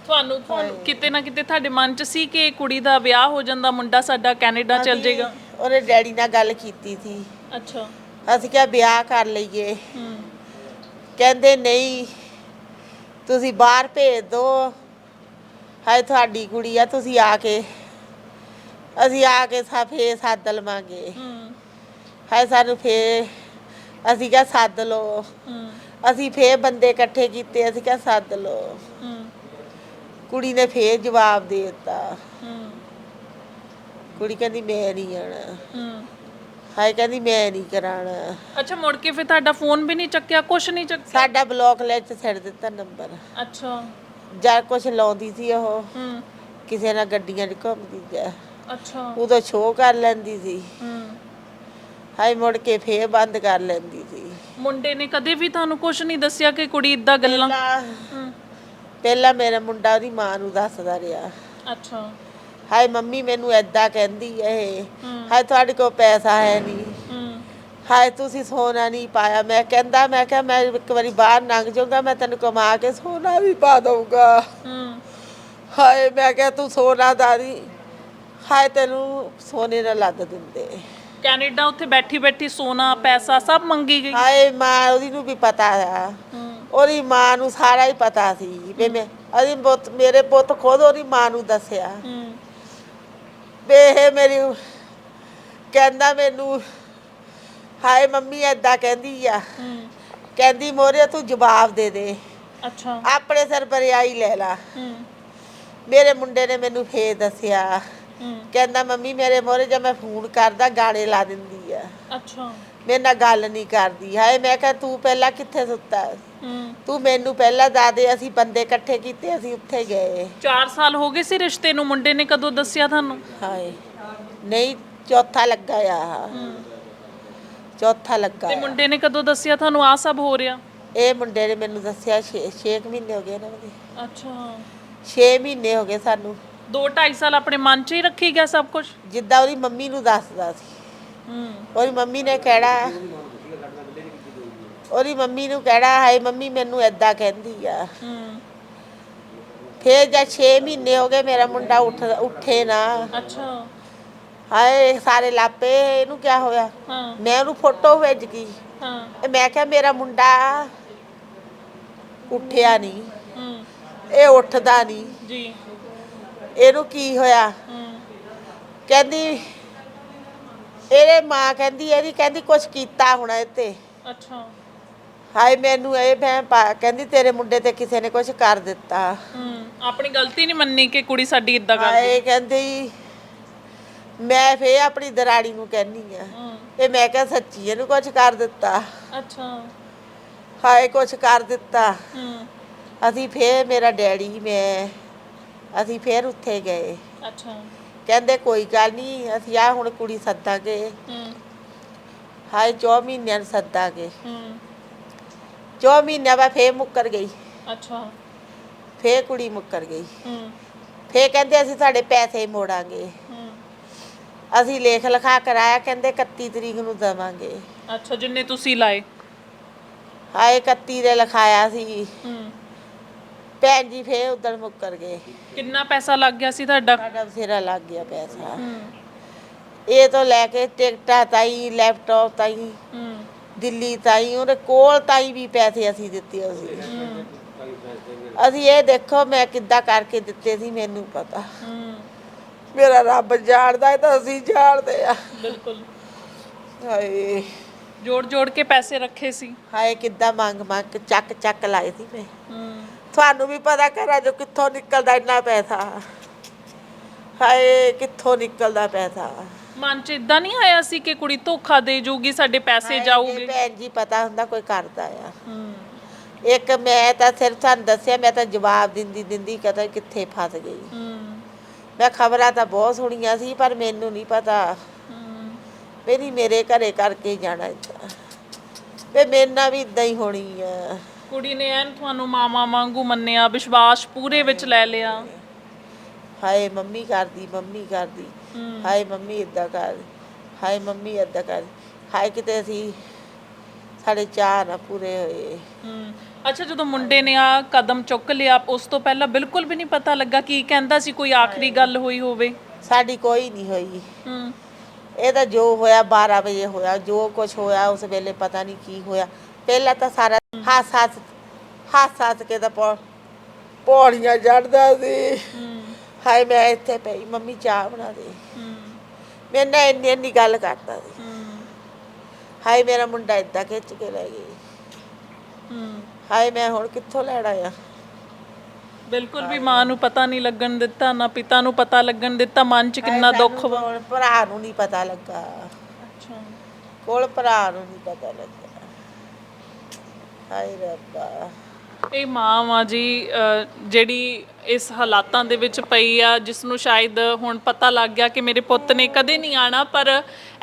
ਤੁਹਾਨੂੰ ਤੁਹਾਨੂੰ ਕਿਤੇ ਨਾ ਕਿਤੇ ਤੁਹਾਡੇ ਮਨ 'ਚ ਸੀ ਕਿ ਕੁੜੀ ਦਾ ਵਿਆਹ ਹੋ ਜਾਂਦਾ ਮੁੰਡਾ ਸਾਡਾ ਕੈਨੇਡਾ ਚਲ ਜਾਏਗਾ ਉਹਨੇ ਡੈਡੀ ਨਾਲ ਗੱਲ ਕੀਤੀ ਸੀ। ਅੱਛਾ। ਅਸੀਂ ਕਿਹਾ ਵਿਆਹ ਕਰ ਲਈਏ। ਹੂੰ। ਕਹਿੰਦੇ ਨਹੀਂ ਤੁਸੀਂ ਬਾਹਰ ਭੇਜ ਦਿਓ ਹਾਏ ਤੁਹਾਡੀ ਕੁੜੀ ਆ ਤੁਸੀਂ ਆ ਕੇ ਅਸੀਂ ਆ ਕੇ ਸਾ ਫੇਰ ਸੱਦ ਲਵਾਂਗੇ। ਹੂੰ। ਹਾਏ ਸਾਨੂੰ ਫੇਰ ਅਸੀਂ ਕਿਹਾ ਸੱਦ ਹੂੰ। ਅਸੀਂ ਫੇਰ ਬੰਦੇ ਇਕੱਠੇ ਕੀਤੇ ਅਸੀਂ ਕਿਹਾ ਸੱਦ ਹੂੰ। ਕੁੜੀ ਨੇ ਫੇਰ ਜਵਾਬ ਦੇ ਦਿੱਤਾ। ਕੁੜੀ ਕਹਿੰਦੀ ਮੈਂ ਨਹੀਂ ਆਣਾ ਹਾਏ ਕਹਿੰਦੀ ਮੈਂ ਨਹੀਂ ਕਰਾਣਾ ਅੱਛਾ ਮੁੜ ਕੇ ਫਿਰ ਤੁਹਾਡਾ ਫੋਨ ਵੀ ਨਹੀਂ ਚੱਕਿਆ ਕੁਛ ਨਹੀਂ ਚੱਕਿਆ? ਸਾਡਾ ਬਲੌਕ ਲੈ ਚ ਛੱਡ ਦਿੱਤਾ ਨੰਬਰ। ਅੱਛਾ। ਜਾਂ ਕੁਛ ਲਾਉਂਦੀ ਸੀ ਉਹ ਕਿਸੇ ਨਾਲ ਗੱਡੀਆਂ 'ਚ ਘੁੰਮਦੀ ਜਾ ਅੱਛਾ। ਉਦੋਂ ਸ਼ੋਅ ਕਰ ਲੈਂਦੀ ਸੀ। ਹੂੰ। ਹਾਏ ਮੁੜ ਕੇ ਫੇਰ ਬੰਦ ਕਰ ਲੈਂਦੀ ਸੀ। ਮੁੰਡੇ ਨੇ ਕਦੇ ਵੀ ਤੁਹਾਨੂੰ ਕੁਛ ਨਹੀਂ ਦੱਸਿਆ ਕਿ ਕੁੜੀ ਇਦਾਂ ਗੱਲਾਂ ਪਹਿਲਾਂ ਮੇਰਾ ਮੁੰਡਾ ਉਹਦੀ ਮਾਂ ਨੂੰ ਦੱਸਦਾ ਰਿਹਾ। ਅੱਛਾ। ਹਾਏ ਮੰਮੀ ਮੈਨੂੰ ਐਦਾਂ ਕਹਿੰਦੀ ਐ ਇਹ। ਹਾਏ ਤੁਹਾਡੇ ਕੋਲ ਪੈਸਾ ਹੈ ਨਹੀਂ। ਹੂੰ। ਹਾਏ ਤੁਸੀਂ ਸੋਨਾ ਨਹੀਂ ਪਾਇਆ। ਮੈਂ ਕਹਿੰਦਾ ਮੈਂ ਕਿਹਾ ਮੈਂ ਇੱਕ ਵਾਰੀ ਬਾਹਰ ਲੰਘ ਜਾਊਂਗਾ ਮੈਂ ਤੈਨੂੰ ਕਮਾ ਕੇ ਸੋਨਾ ਵੀ ਪਾ ਦਊਂਗਾ। ਹੂੰ। ਹਾਏ ਮੈਂ ਕਿਹਾ ਤੂੰ ਸੋਨਾ ਦਾਰੀ ਹਾਏ ਤੈਨੂੰ ਸੋਨੇ ਨਾਲ ਲੱਦ ਦਿੰਦੇ। ਕੈਨੇਡਾ ਉੱਥੇ ਬੈਠੀ ਬੈਠੀ ਸੋਨਾ ਪੈਸਾ ਸਭ ਮੰਗੀ ਗਈ। ਹਾਏ ਮਾਂ ਉਹਦੀ ਨੂੰ ਵੀ ਪਤਾ ਆ। ਹੂੰ ਉਹਦੀ ਮਾਂ ਨੂੰ ਸਾਰਾ ਹੀ ਪਤਾ ਸੀ ਵੀ ਮੈਂ ਉਹਦੀ ਪੁੱਤ ਮੇਰੇ ਪੁੱਤ ਖੁਦ ਉਹਦੀ ਮਾਂ ਨੂੰ ਦੱਸਿਆ। ਹੂੰ ਵੀ ਇਹ ਮੇਰੀ ਕਹਿੰਦਾ ਮੈਨੂੰ ਹਾਏ ਮੰਮੀ ਐਦਾਂ ਕਹਿੰਦੀ ਆ। ਹੂੰ ਕਹਿੰਦੀ ਮੋਰੇ ਤੂੰ ਜਵਾਬ ਦੇ ਦੇ। ਅੱਛਾ। ਆਪਣੇ ਸਿਰ ਬਰਿਆਈ ਲੈ ਲਾ। ਹੂੰ। ਮੇਰੇ ਮੁੰਡੇ ਨੇ ਮੈਨੂੰ ਫੇਰ ਦੱਸਿਆ। ਕਹਿੰਦਾ ਮੰਮੀ ਮੇਰੇ ਮੋਰੇ ਜਦ ਮੈਂ ਫੋਨ ਕਰਦਾ ਗਾਣੇ ਲਾ ਦਿੰਦੀ ਆ। ਅੱਛਾ। ਮੇਰੇ ਨਾਲ ਗੱਲ ਨਹੀਂ ਕਰਦੀ। ਹਾਏ ਮੈਂ ਕਿਹਾ ਤੂੰ ਪਹਿਲਾਂ ਕਿੱਥੇ ਸੁੱਤਾ? ਹੂੰ। ਤੂੰ ਮੈਨੂੰ ਪਹਿਲਾਂ ਦੱਸ ਦੇ ਅਸੀਂ ਬੰਦੇ ਇਕੱਠੇ ਕੀਤੇ ਅਸੀਂ ਉੱਥੇ ਗਏ। 4 ਸਾਲ ਹੋ ਗਏ ਸੀ ਰਿਸ਼ਤੇ ਨੂੰ ਮੁੰਡੇ ਨੇ ਕਦੋਂ ਦੱਸਿਆ ਤੁਹਾਨੂੰ? ਹਾਏ ਨਹੀਂ ਚੌਥਾ ਲੱਗਾ ਆ ਹੂੰ। ਚੌਥਾ ਲੱਗਾ ਤੇ ਆ। ਮੁੰਡੇ ਨੇ ਕਦੋਂ ਦੱਸਿਆ ਤੁਹਾਨੂੰ? ਆ ਸਭ ਹੋ ਰਿਹਾ? ਇਹ ਮੁੰਡੇ ਨੇ ਮੈਨੂੰ ਦੱਸਿਆ 6 6 ਮਹੀਨੇ ਹੋ ਗਏ ਨਾ ਉਹਦੇ ਅੱਛਾ। 6 ਮਹੀਨੇ ਹੋ ਗਏ ਸਾਨੂੰ। 2 2.5 ਸਾਲ ਆਪਣੇ ਮਨ 'ਚ ਹੀ ਰੱਖੀ ਗਿਆ ਸਭ ਕੁਝ ਜਿੱਦਾਂ ਉਹਦੀ ਮੰਮੀ ਨੂੰ ਦੱਸਦਾ ਸੀ। ਹੂੰ। ਉਹਦੀ ਮੰਮੀ ਨੇ ਕਿਹੜਾ ਉਹਦੀ ਮੰਮੀ ਨੂੰ ਕਹਿਣਾ ਹਾਏ ਮੰਮੀ ਮੈਨੂੰ ਐਦਾਂ ਕਹਿੰਦੀ ਆ। ਹੂੰ। ਫੇਰ ਜਦ 6 ਮਹੀਨੇ ਹੋ ਗਏ ਮੇਰਾ ਮੁੰਡਾ ਉੱਠ ਉੱਠੇ ਨਾ। ਅੱਛਾ। ਹਾਏ ਸਾਰੇ ਲਾਪੇ ਇਹਨੂੰ ਕੀ ਹੋਇਆ? ਹਾਂ। ਮੈਂ ਉਹਨੂੰ ਫੋਟੋ ਭੇਜ ਗਈ। ਹਾਂ। ਇਹ ਮੈਂ ਕਿਹਾ ਮੇਰਾ ਮੁੰਡਾ ਉੱਠਿਆ ਨਹੀਂ। ਹੂੰ। ਇਹ ਉੱਠਦਾ ਨਹੀਂ। ਜੀ। ਇਹਨੂੰ ਕੀ ਹੋਇਆ? ਕਹਿੰਦੀ ਇਹਦੇ ਮਾਂ ਕਹਿੰਦੀ ਇਹਦੀ ਕਹਿੰਦੀ ਕੁਛ ਕੀਤਾ ਹੋਣਾ ਇੱਥੇ। ਅੱਛਾ। ਹਾਏ ਮੈਨੂੰ ਇਹ ਪਾ- ਕਹਿੰਦੀ ਤੇਰੇ ਮੁੰਡੇ ਤੇ ਕਿਸੇ ਨੇ ਕੁਛ ਕਰ ਦਿੱਤਾ। ਹੂੰ ਆਪਣੀ ਗਲਤੀ ਨਹੀਂ ਮੰਨੀ ਕਿ ਕੁੜੀ ਸਾਡੀ ਇਦਾਂ ਕਰਦੀ? ਹਾਏ ਕਹਿੰਦੀ ਮੈਂ ਫੇਰ ਆਪਣੀ ਦਰਾੜੀ ਨੂੰ ਕਹਿੰਨੀ ਆ ਹੂੰ। ਇਹ ਮੈਂ ਕਿਹਾ ਸੱਚੀ ਇਹਨੂੰ ਕੁਛ ਕਰ ਦਿੱਤਾ। ਅੱਛਾ। ਹਾਏ ਕੁਛ ਕਰ ਦਿੱਤਾ। ਹੂੰ। ਅਸੀਂ ਫੇਰ ਮੇਰਾ ਡੈਡੀ ਮੈਂ ਅਸੀਂ ਫੇਰ ਉੱਥੇ ਗਏ। ਅੱਛਾ। ਕਹਿੰਦੇ ਕੋਈ ਗੱਲ ਨਹੀਂ ਅਸੀਂ ਆ ਹੁਣ ਕੁੜੀ ਸੱਦਾਂਗੇ ਹੂੰ। ਹਾਏ 4 ਮਹੀਨਿਆਂ ਨੂੰ ਸੱਦਾਂਗੇ ਹੂੰ। 4 ਮਹੀਨਿਆਂ ਬਾਅਦ ਫੇਰ ਮੁੱਕਰ ਗਈ। ਅੱਛਾ। ਫੇਰ ਕੁੜੀ ਮੁੱਕਰ ਗਈ। ਹੂੰ। ਫੇਰ ਕਹਿੰਦੇ ਅਸੀਂ ਤੁਹਾਡੇ ਪੈਸੇ ਮੋੜਾਂਗੇ। ਹੂੰ। ਅਸੀਂ ਲੇਖ ਲਿਖਾ ਕਰਾਇਆ ਕਹਿੰਦੇ 31 ਤਰੀਕ ਨੂੰ ਦੇਵਾਂਗੇ। ਅੱਛਾ ਜਿੰਨੇ ਤੁਸੀਂ ਲਾਏ। ਹਾਏ 31 ਦੇ ਲਿਖਾਇਆ ਸੀ। ਹੂੰ। ਭੈਣ ਜੀ ਫੇਰ ਉਧਰ ਮੁੱਕਰ ਗਏ। ਕਿੰਨਾ ਪੈਸਾ ਲੱਗ ਗਿਆ ਸੀ ਤੁਹਾਡਾ? ਸਾਡਾ ਬਥੇਰਾ ਲੱਗ ਗਿਆ ਪੈਸਾ। ਇਹ ਤੋਂ ਲੈ ਕੇ ਟਿਕਟਾਂ ਤਾਈ ਲੈਪਟਾਪ ਤਾਈ ਹੂੰ। ਦਿੱਲੀ ਤਾਈ ਉਹਦੇ ਕੋਲ ਤਾਈ ਵੀ ਪੈਸੇ ਅਸੀਂ ਦਿੱਤੇ ਸੀ। ਹੂੰ ਅਸੀਂ ਇਹ ਦੇਖੋ ਮੈਂ ਕਿੱਦਾਂ ਕਰਕੇ ਦਿੱਤੇ ਸੀ ਮੈਨੂੰ ਪਤਾ। ਹੂੰ। ਮੇਰਾ ਰੱਬ ਜਾਣਦਾ ਤਾਂ ਅਸੀਂ ਜਾਣਦੇ ਆ। ਬਿਲਕੁਲ। ਹਾਏ। ਜੋੜ ਜੋੜ ਕੇ ਪੈਸੇ ਰੱਖੇ ਸੀ। ਹਾਏ ਕਿੱਦਾਂ ਮੰਗ ਮੰਗ ਕੇ ਚੱਕ ਚੱਕ ਲਾਏ ਸੀ ਮੈਂ। ਹੂੰ। ਤੁਹਾਨੂੰ ਵੀ ਪਤਾ ਕਰਾਂ ਜੋ ਕਿੱਥੋਂ ਨਿਕਲਦਾ ਇੰਨਾ ਪੈਸਾ। ਹਾਏ ਕਿੱਥੋਂ ਨਿਕਲਦਾ ਪੈਸਾ। ਮਨ ਚ ਇਦਾਂ ਨਹੀਂ ਆਇਆ ਸੀ ਕਿ ਕੁੜੀ ਧੋਖਾ ਦੇ ਜਾਊਗੀ ਸਾਡੇ ਪੈਸੇ ਹਾਏ, ਜਾਊਗੇ? ਭੈਣ ਜੀ ਪਤਾ ਹੁੰਦਾ ਕੋਈ ਕਰਦਾ ਆ। ਹੂੰ। ਇੱਕ ਮੈਂ ਤਾਂ ਸਿਰਫ ਤੁਹਾਨੂੰ ਦੱਸਿਆ ਮੈਂ ਤਾਂ ਜਵਾਬ ਦਿੰਦੀ ਦਿੰਦੀ ਕਦੇ ਕਿੱਥੇ ਫਸ ਗਈ। ਹੂੰ। ਮੈਂ ਖਬਰਾਂ ਤਾਂ ਬਹੁਤ ਸੁਣੀਆਂ ਸੀ ਪਰ ਮੈਨੂੰ ਨਹੀਂ ਪਤਾ ਹੂੰ। ਮੇਰੀ ਮੇਰੇ ਘਰੇ ਕਰਕੇ ਜਾਣਾ ਇੱਦਾਂ ਵੇ ਮੇਰੇ ਨਾਲ ਵੀ ਇਦਾਂ ਹੀ ਹੋਣੀ ਆ। ਕੁੜੀ ਨੇ ਐਨ ਤੁਹਾਨੂੰ ਮਾਮਾ ਵਾਂਗੂ ਮੰਨਿਆ ਵਿਸ਼ਵਾਸ ਪੂਰੇ ਵਿੱਚ ਲੈ ਲਿਆ। ਹਾਏ ਮੰਮੀ ਕਰਦੀ ਮੰਮੀ ਕਰਦੀ। ਹਾਏ ਮੰਮੀ ਇਦਾਂ ਕਰ ਹਾਏ ਮੰਮੀ ਇਦਾਂ ਕਰ। ਹਾਏ ਕਿਤੇ ਅਸੀਂ ਸਾਡੇ ਚਾਹ ਨਾ ਪੂਰੇ ਹੋਏ। ਹੂੰ। ਅੱਛਾ ਜਦੋਂ ਮੁੰਡੇ ਨੇ ਆ ਕਦਮ ਚੁੱਕ ਲਿਆ ਉਸ ਤੋਂ ਪਹਿਲਾਂ ਬਿਲਕੁਲ ਵੀ ਨਹੀਂ ਪਤਾ ਲੱਗਾ ਕੀ ਕਹਿੰਦਾ ਸੀ ਕੋਈ ਆਖਰੀ ਗੱਲ ਹੋਈ ਹੋਵੇ। ਸਾਡੀ ਕੋਈ ਨਹੀਂ ਹੋਈ। ਹੂੰ। ਇਹ ਤਾਂ ਜੋ ਹੋਇਆ 12 ਵਜੇ ਹੋਇਆ ਜੋ ਕੁਝ ਹੋਇਆ ਉਸ ਵੇਲੇ ਪਤਾ ਨਹੀਂ ਕੀ ਹੋਇਆ। ਪਹਿਲਾਂ ਤਾਂ ਸਾਰਾ ਹੱਸ ਹੱਸ ਹੱਸ ਹੱਸ ਕੇ ਤਾਂ ਪੌ- ਪੌੜੀਆਂ ਚੜਦਾ ਸੀ। ਹਾਏ ਮੈਂ ਇੱਥੇ ਪਈ ਮੰਮੀ ਚਾਹ ਬਣਾ ਦੇ। ਮੇਰੇ ਨਾਲ ਇੰਨੀ ਇੰਨੀ ਗੱਲ ਕਰਦਾ ਸੀ। ਹਾਏ ਮੇਰਾ ਮੁੰਡਾ ਇਦਾਂ ਖਿੱਚ ਕੇ ਲੈ ਗਈ ਹਾਏ ਮੈਂ ਹੁਣ ਕਿੱਥੋਂ ਲੈਣਾ ਆ ਬਿਲਕੁਲ ਵੀ ਮਾਂ ਨੂੰ ਪਤਾ ਨਹੀਂ ਲੱਗਣ ਦਿੱਤਾ ਨਾ ਪਿਤਾ ਨੂੰ ਪਤਾ ਲੱਗਣ ਦਿੱਤਾ ਮਨ 'ਚ ਕਿੰਨਾ ਦੁੱਖ ਵਾ। ਭਰਾ ਨੂੰ ਨਹੀਂ ਪਤਾ ਲੱਗਾ। ਅੱਛਾ। ਕੋਲ ਭਰਾ ਨੂੰ ਨਹੀਂ ਪਤਾ ਲੱਗਾ ਹਾਏ ਰੱਬਾ। ਇਹ ਮਾਂ ਵਾ ਜੀ ਅ, ਜਿਹੜੀ ਇਸ ਹਾਲਾਤਾਂ ਦੇ ਵਿੱਚ ਪਈ ਆ ਜਿਸ ਨੂੰ ਸ਼ਾਇਦ ਹੁਣ ਪਤਾ ਲੱਗ ਗਿਆ ਕਿ ਮੇਰੇ ਪੁੱਤ ਨੇ ਕਦੇ ਨਹੀਂ ਆਣਾ ਪਰ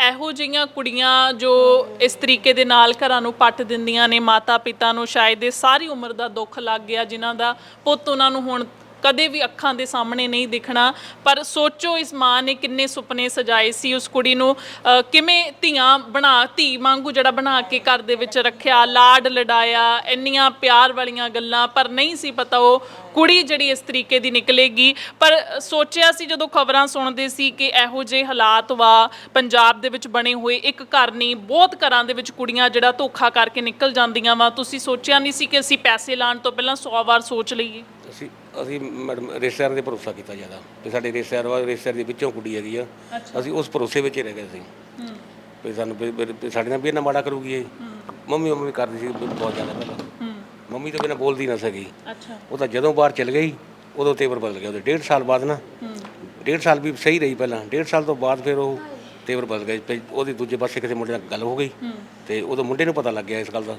ਇਹੋ ਜਿਹੀਆਂ ਕੁੜੀਆਂ ਜੋ ਇਸ ਤਰੀਕੇ ਦੇ ਨਾਲ ਘਰਾਂ ਨੂੰ ਪੱਟ ਦਿੰਦੀਆਂ ਨੇ ਮਾਤਾ ਪਿਤਾ ਨੂੰ ਸ਼ਾਇਦ ਇਹ ਸਾਰੀ ਉਮਰ ਦਾ ਦੁੱਖ ਲੱਗ ਗਿਆ ਜਿਨ੍ਹਾਂ ਦਾ ਪੁੱਤ ਉਹਨਾਂ ਨੂੰ ਹੁਣ ਕਦੇ ਵੀ ਅੱਖਾਂ ਦੇ ਸਾਹਮਣੇ ਨਹੀਂ ਦਿਖਣਾ। ਪਰ ਸੋਚੋ ਇਸ ਮਾਂ ਨੇ ਕਿੰਨੇ ਸੁਪਨੇ ਸਜਾਏ ਸੀ। ਉਸ ਕੁੜੀ ਨੂੰ ਅ, ਕਿਵੇਂ ਧੀਆਂ ਬਣਾ ਧੀ ਵਾਂਗੂ ਜਿਹੜਾ ਬਣਾ ਕੇ ਘਰ ਦੇ ਵਿੱਚ ਰੱਖਿਆ ਲਾਡ ਲਡਾਇਆ ਇੰਨੀਆਂ ਪਿਆਰ ਵਾਲੀਆਂ ਗੱਲਾਂ। ਪਰ ਨਹੀਂ ਸੀ ਪਤਾ ਉਹ ਕੁੜੀ ਜਿਹੜੀ ਇਸ ਤਰੀਕੇ ਦੀ ਨਿਕਲੇਗੀ। ਪਰ ਸੋਚਿਆ ਸੀ ਜਦੋਂ ਖਬਰਾਂ ਸੁਣਦੇ ਸੀ ਕਿ ਇਹੋ ਜਿਹੇ ਹਾਲਾਤ ਵਾ ਪੰਜਾਬ ਦੇ ਵਿੱਚ ਬਣੇ ਹੋਏ। ਇੱਕ ਘਰ ਨਹੀਂ ਬਹੁਤ ਘਰਾਂ ਦੇ ਵਿੱਚ ਕੁੜੀਆਂ ਜਿਹੜਾ ਧੋਖਾ ਕਰਕੇ ਨਿਕਲ ਜਾਂਦੀਆਂ ਵਾ। ਤੁਸੀਂ ਸੋਚਿਆ ਨਹੀਂ ਸੀ ਕਿ ਅਸੀਂ ਪੈਸੇ ਲਾਣ ਤੋਂ ਪਹਿਲਾਂ 100 ਵਾਰ ਸੋਚ ਲਈਏ? ਅਸੀਂ ਅਸੀਂ ਮੈਡਮ ਰਿਸ਼ਤੇਦਾਰਾਂ ਦੇ ਭਰੋਸਾ ਕੀਤਾ ਜ਼ਿਆਦਾ। ਤੇ ਸਾਡੇ ਰਿਸ਼ਤੇਦਾਰ ਵਾ ਰਿਸ਼ਤੇਦਾਰ ਦੇ ਵਿੱਚੋਂ ਕੁੜੀ ਹੈਗੀ ਆ। ਅਸੀਂ ਉਸ ਭਰੋਸੇ ਵਿੱਚ ਹੀ ਰਹਿ ਗਏ ਸੀ। ਹੂੰ। ਵੀ ਸਾਨੂੰ ਵੀ- ਵੀ- ਵੀ ਸਾਡੇ ਨਾਲ ਵੀ ਇਹਨਾਂ ਮਾੜਾ ਕਰੂਗੀ ਇਹ। ਮੰਮੀ ਮੰਮੀ ਕਰਦੀ ਸੀ ਬਹੁਤ ਜ਼ਿਆਦਾ ਪਹਿਲਾਂ। ਹੂੰ। ਮੰਮੀ ਤੋਂ ਬਿਨਾਂ ਬੋਲਦੀ ਨਾ ਸਕੀ ਅੱਛਾ। ਉਹ ਤਾਂ ਜਦੋਂ ਬਾਹਰ ਚਲ ਗਈ ਉਦੋਂ ਤੇਵਰ ਬਦਲ ਗਿਆ। ਉਹਦੇ ਡੇਢ ਸਾਲ ਬਾਅਦ ਨਾ। ਹੂੰ। ਡੇਢ ਸਾਲ ਵੀ ਸਹੀ ਰਹੀ ਪਹਿਲਾਂ। ਡੇਢ ਸਾਲ ਤੋਂ ਬਾਅਦ ਫਿਰ ਉਹ ਤੇਵਰ ਬਦਲ ਫਿਰ ਉਹਦੀ ਦੂਜੇ ਪਾਸੇ ਕਿਸੇ ਮੁੰਡੇ ਨਾਲ ਗੱਲ ਹੋ ਗਈ। ਤੇ ਉਦੋਂ ਮੁੰਡੇ ਨੂੰ ਪਤਾ ਲੱਗ ਗਿਆ ਇਸ ਗੱਲ ਦਾ।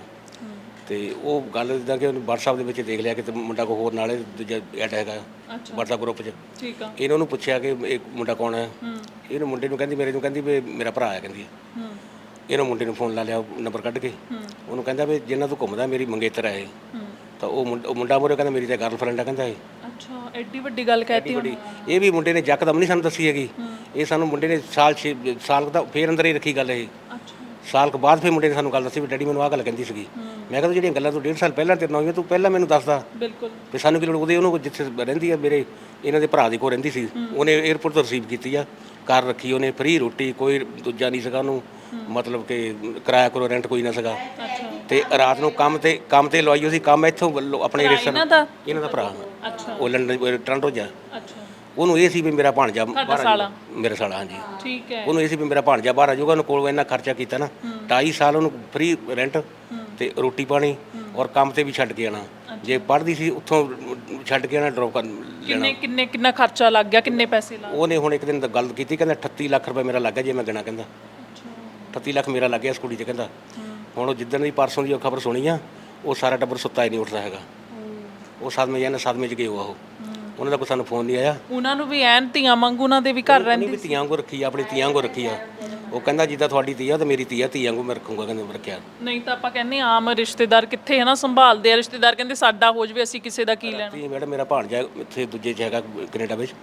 ਤੇ ਉਹ ਗੱਲ ਜਿੱਦਾਂ ਕਿ ਉਹਨੇ WhatsApp ਦੇ ਵਿੱਚ ਦੇਖ ਲਿਆ ਕਿ ਤੇ ਮੁੰਡਾ ਕੋ ਹੋਰ ਨਾਲੇ ਦੂਜਾ ਐਡ ਹੈਗਾ WhatsApp ਗਰੁੱਪ 'ਚ। ਠੀਕ ਆ। ਇਹਨਾਂ ਨੂੰ ਪੁੱਛਿਆ ਕਿ ਇਹ ਮੁੰਡਾ ਕੌਣ ਹੈ? ਇਹਨੂੰ ਮੁੰਡੇ ਨੂੰ ਕਹਿੰਦੀ ਮੇਰੇ ਨੂੰ ਕਹਿੰਦੀ ਵੀ ਮੇਰਾ ਭਰਾ ਹੈ ਕਹਿੰਦੀ ਹੂੰ। ਇਹਨੂੰ ਮੁੰਡੇ ਨੂੰ ਫੋਨ ਲਾ ਲਿਆ ਨੰਬਰ ਕੱਢ ਕੇ। ਹੂੰ। ਉਹਨੂੰ ਕਹਿੰਦਾ ਵੀ ਜਿੰਨਾ ਤੂੰ ਘੁੰਮਦਾ ਮੇਰੀ ਮੰਗੇਤਰ ਹੈ ਤਾਂ ਉਹ ਮੁੰਡਾ- ਮੋਰੇ ਕਹਿੰਦਾ ਮੇਰੀ ਤਾਂ ਗਰਲਫ੍ਰੈਂਡ ਹੈ ਕਹਿੰਦਾ ਇਹ। ਅੱਛਾ ਐਡੀ ਵੱਡੀ ਗੱਲ ਕਹਿਤੀ ਬੜੀ ਇਹ ਵੀ ਮੁੰਡੇ ਨੇ ਜੱਕਦਮ ਨਹੀਂ ਸਾਨੂੰ ਦੱਸੀ ਹੈਗੀ। ਇਹ ਸਾਨੂੰ ਮੁੰਡੇ ਨੇ ਸਾਲ ਛੇ ਸਾਲ ਕੁ ਦਾ ਫੇਰ ਅੰਦਰ ਹੀ ਰੱਖੀ ਗੱਲ ਇਹ। ਅੱਛਾ। ਸਾਲ ਕੁ ਬਾਅਦ ਫੇਰ ਮੁੰਡੇ ਨੇ ਸਾਨੂੰ ਗੱਲ ਦੱਸੀ ਵੀ ਡੈਡੀ ਮੈਨੂੰ ਆਹ ਗੱਲ ਕਹਿੰਦੀ ਸੀਗੀ। ਮੈਂ ਕਿਹਾ ਤੂੰ ਜਿਹੜੀਆਂ ਗੱਲਾਂ ਤੂੰ ਡੇਢ ਸਾਲ ਪਹਿਲਾਂ ਤੇਰੇ ਨਾਲ ਹੋਈਆਂ ਤੂੰ ਪਹਿਲਾਂ ਮੈਨੂੰ ਦੱਸਦਾ। ਬਿਲਕੁਲ। ਵੀ ਸਾਨੂੰ ਕੀ ਲੋੜ ਉਹਦੇ ਉਹਨੂੰ ਜਿੱਥੇ ਰਹਿੰਦੀ ਆ ਮੇਰੇ ਇਹਨਾਂ ਦੇ ਭਰਾ ਦੇ ਕੋਲ ਰਹਿੰਦੀ ਸੀ। ਉਹਨੇ 에어ਪੋਰਟ ਤੋਂ ਰਿਸੀਵ ਕੀਤੀ ਆ ਕਾਰ ਰੱਖੀ ਉਹਨੇ ਫ੍ਰੀ ਰੋਟੀ ਕੋਈ ਦੂਜਾ ਨਹੀਂ ਸੀਗਾ ਉਹਨੂੰ। ਮਤਲਬ ਕਿ ਕਿਰਾਇਆ ਕਰੋ ਰੈਂਟ ਕੋਈ ਨਾ ਸੀਗਾ। ਤੇ ਰਾਤ ਨੂੰ ਕੰਮ ਤੇ ਕੰਮ ਤੇ ਲਵਾਈ ਸੀ ਕੰਮ ਇੱਥੋਂ ਵੱਲੋਂ ਆਪਣੇ ਰਿਸ਼ਤੇ ਇਹਨਾਂ ਦਾ? ਇਹਨਾਂ ਦਾ ਭਰਾ। ਅੱਛਾ। ਉਹ ਲੰਡਨ ਟ੍ਰਾਂਟੋ ਜਾ ਅੱਛਾ। ਉਹਨੂੰ ਇਹ ਸੀ ਵੀ ਮੇਰਾ ਭਾਣਜਾ ਬਾਹਰ ਆ ਸਾਲਾ? ਜਾਊਗਾ। ਮੇਰਾ ਸਾਲਾ ਹਾਂਜੀ। ਠੀਕ ਹੈ। ਉਹਨੂੰ ਇਹ ਸੀ ਵੀ ਮੇਰਾ ਭਾਣਜਾ ਬਾਹਰ ਆ ਜਾਊਗਾ ਉਹਨੂੰ ਕੋਲ ਇੰਨਾ ਖਰਚਾ ਕੀਤਾ ਨਾ 2.5 ਸਾਲ ਉਹਨੂੰ ਫ੍ਰੀ ਰੈਂਟ ਤੇ ਰੋਟੀ ਪਾਣੀ ਔਰ ਕੰਮ ਤੇ ਵੀ ਛੱਡ ਕੇ ਆਣਾ। ਜੇ ਪੜ੍ਹਦੀ ਸੀ ਉੱਥੋਂ ਛੱਡ ਕੇ ਆਣਾ ਡ੍ਰੌਪ ਕਰ ਲੈਣਾ ਕਿੰਨੇ ਕਿੰਨੇ ਕਿੰਨਾ ਖਰਚਾ ਲੱਗ ਗਿਆ ਕਿੰਨੇ ਪੈਸੇ ਲੱਗ ਉਹਨੇ ਹੁਣ ਇੱਕ ਦਿਨ ਤਾਂ ਗੱਲ ਕੀਤੀ ਕਹਿੰਦਾ 38 ਲੱਖ ਰੁਪਏ ਮੇਰਾ ਲੱਗ ਗਿਆ ਜੇ ਮੈਂ ਗਿਣਾ ਕਹਿੰਦਾ। 38 ਲੱਖ ਮੇਰਾ ਲੱਗ ਗਿਆ ਇਸ ਕੁੜੀ ਤੇ ਕਹਿੰਦਾ। ਹੁਣ ਉਹ ਜਿੱਦਣ ਦੀ ਪਰਸੋਂ ਦੀ ਉਹ ਖਬਰ ਸੁਣੀ ਆ ਉਹ ਸਾਰਾ ਟੱਬਰ ਸੁੱਤਾ ਹੀ ਨਹੀਂ ਉੱਠਦਾ ਹੈਗਾ। ਉਹ ਸਦਮੇ ਜਾਂ ਸਦਮੇ ਚ ਗਏ ਉਹ। ਉਹਨਾਂ ਦਾ ਕੋਈ ਸਾਨੂੰ ਫੋਨ ਨਹੀਂ ਆਇਆ। ਉਹਨਾਂ ਨੂੰ ਵੀ ਐਨ ਧੀਆਂ ਵਾਂਗੂ ਉਹਨਾਂ ਦੇ ਵੀ ਘਰ ਰਹਿੰਦੇ ਉਹਨੇ ਵੀ ਧੀਆਂ ਵਾਂਗੂ ਰੱਖੀ ਆ ਆਪਣੀ ਧੀਆਂ ਵਾਂਗੂ ਰੱਖੀ ਆ। ਉਹ ਕਹਿੰਦਾ ਜਿੱਦਾਂ ਤੁਹਾਡੀ ਧੀ ਆ ਤੇ ਮੇਰੀ ਧੀ ਆ ਧੀਆਂ ਵਾਂਗੂ ਮੈਂ ਰੱਖੂੰਗਾ ਕਹਿੰਦੇ ਮੈਂ ਰੱਖਿਆ। ਨਹੀਂ ਤਾਂ ਆਪਾਂ ਕਹਿੰਦੇ ਹਾਂ, ਆਮ ਰਿਸ਼ਤੇਦਾਰ ਕਿੱਥੇ ਹੈ ਨਾ ਸੰਭਾਲਦੇ ਆ ਰਿਸ਼ਤੇਦਾਰ ਕਹਿੰਦੇ ਸਾਡਾ ਹੋ ਜਵੇ ਅਸੀਂ ਕਿਸੇ ਦਾ ਕੀ ਲੈਣਾ। ਤੇ ਮੈਡਮ ਮੇਰਾ ਭਾਣਜਾ ਇੱਥੇ ਦੂਜੇ ਚ ਹੈਗਾ ਕੈਨੇਡਾ ਵਿੱਚ।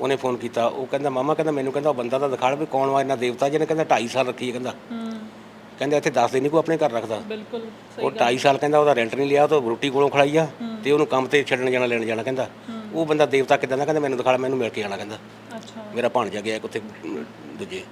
ਉਹਨੇ ਫੋਨ ਕੀਤਾ ਉਹ ਕਹਿੰਦਾ ਮਾਮਾ ਕਹਿੰਦਾ ਮੈਨੂੰ ਕਹਿੰਦਾ ਉਹ ਬੰਦਾ ਤਾਂ ਦਿਖਾੜ ਵੀ ਕੌਣ ਵਾ ਇਹਨਾਂ ਦੇਵਤਾ ਜਿਹਨੇ ਕਹਿੰਦਾ 2.5 ਸਾਲ ਰੱਖੀ ਹੈ ਕਹਿੰਦਾ। ਹੂੰ। ਕਹਿੰਦਾ ਇੱਥੇ ਦੱਸ ਦੇ ਨਹੀਂ ਕੋਈ ਆਪਣੇ ਘਰ ਰੱਖਦਾ। ਬਿਲਕੁਲ ਉਹ 2.5 ਸਾਲ ਕਹਿੰਦਾ ਉਹਦਾ ਰੈਂਟ ਨਹੀਂ ਲਿਆ ਉਹ ਤਾਂ ਰੋਟੀ ਕੋਲੋਂ ਖੜਾਈ ਆ ਤੇ ਉਹਨੂੰ ਕੰਮ ਤੇ ਛੱਡਣ ਜਾਣਾ ਲੈਣ ਜਾਣਾ ਕਹਿੰਦਾ। ਉਹ ਬੰਦਾ ਦੇਵਤਾ ਕਿਦਾਂ ਦਾ ਕਹਿੰਦਾ ਮੈਨੂੰ ਦਿਖਾੜ ਮੈਨੂੰ ਮਿਲ ਕੇ ਜਾਣਾ ਕਹਿੰਦਾ। ਅੱਛਾ। ਮੇਰਾ ਭਾਣਜਾ ਗਿਆ ਇੱਕ ਉੱਥੇ ਅਮ, ਦੂਜੇ।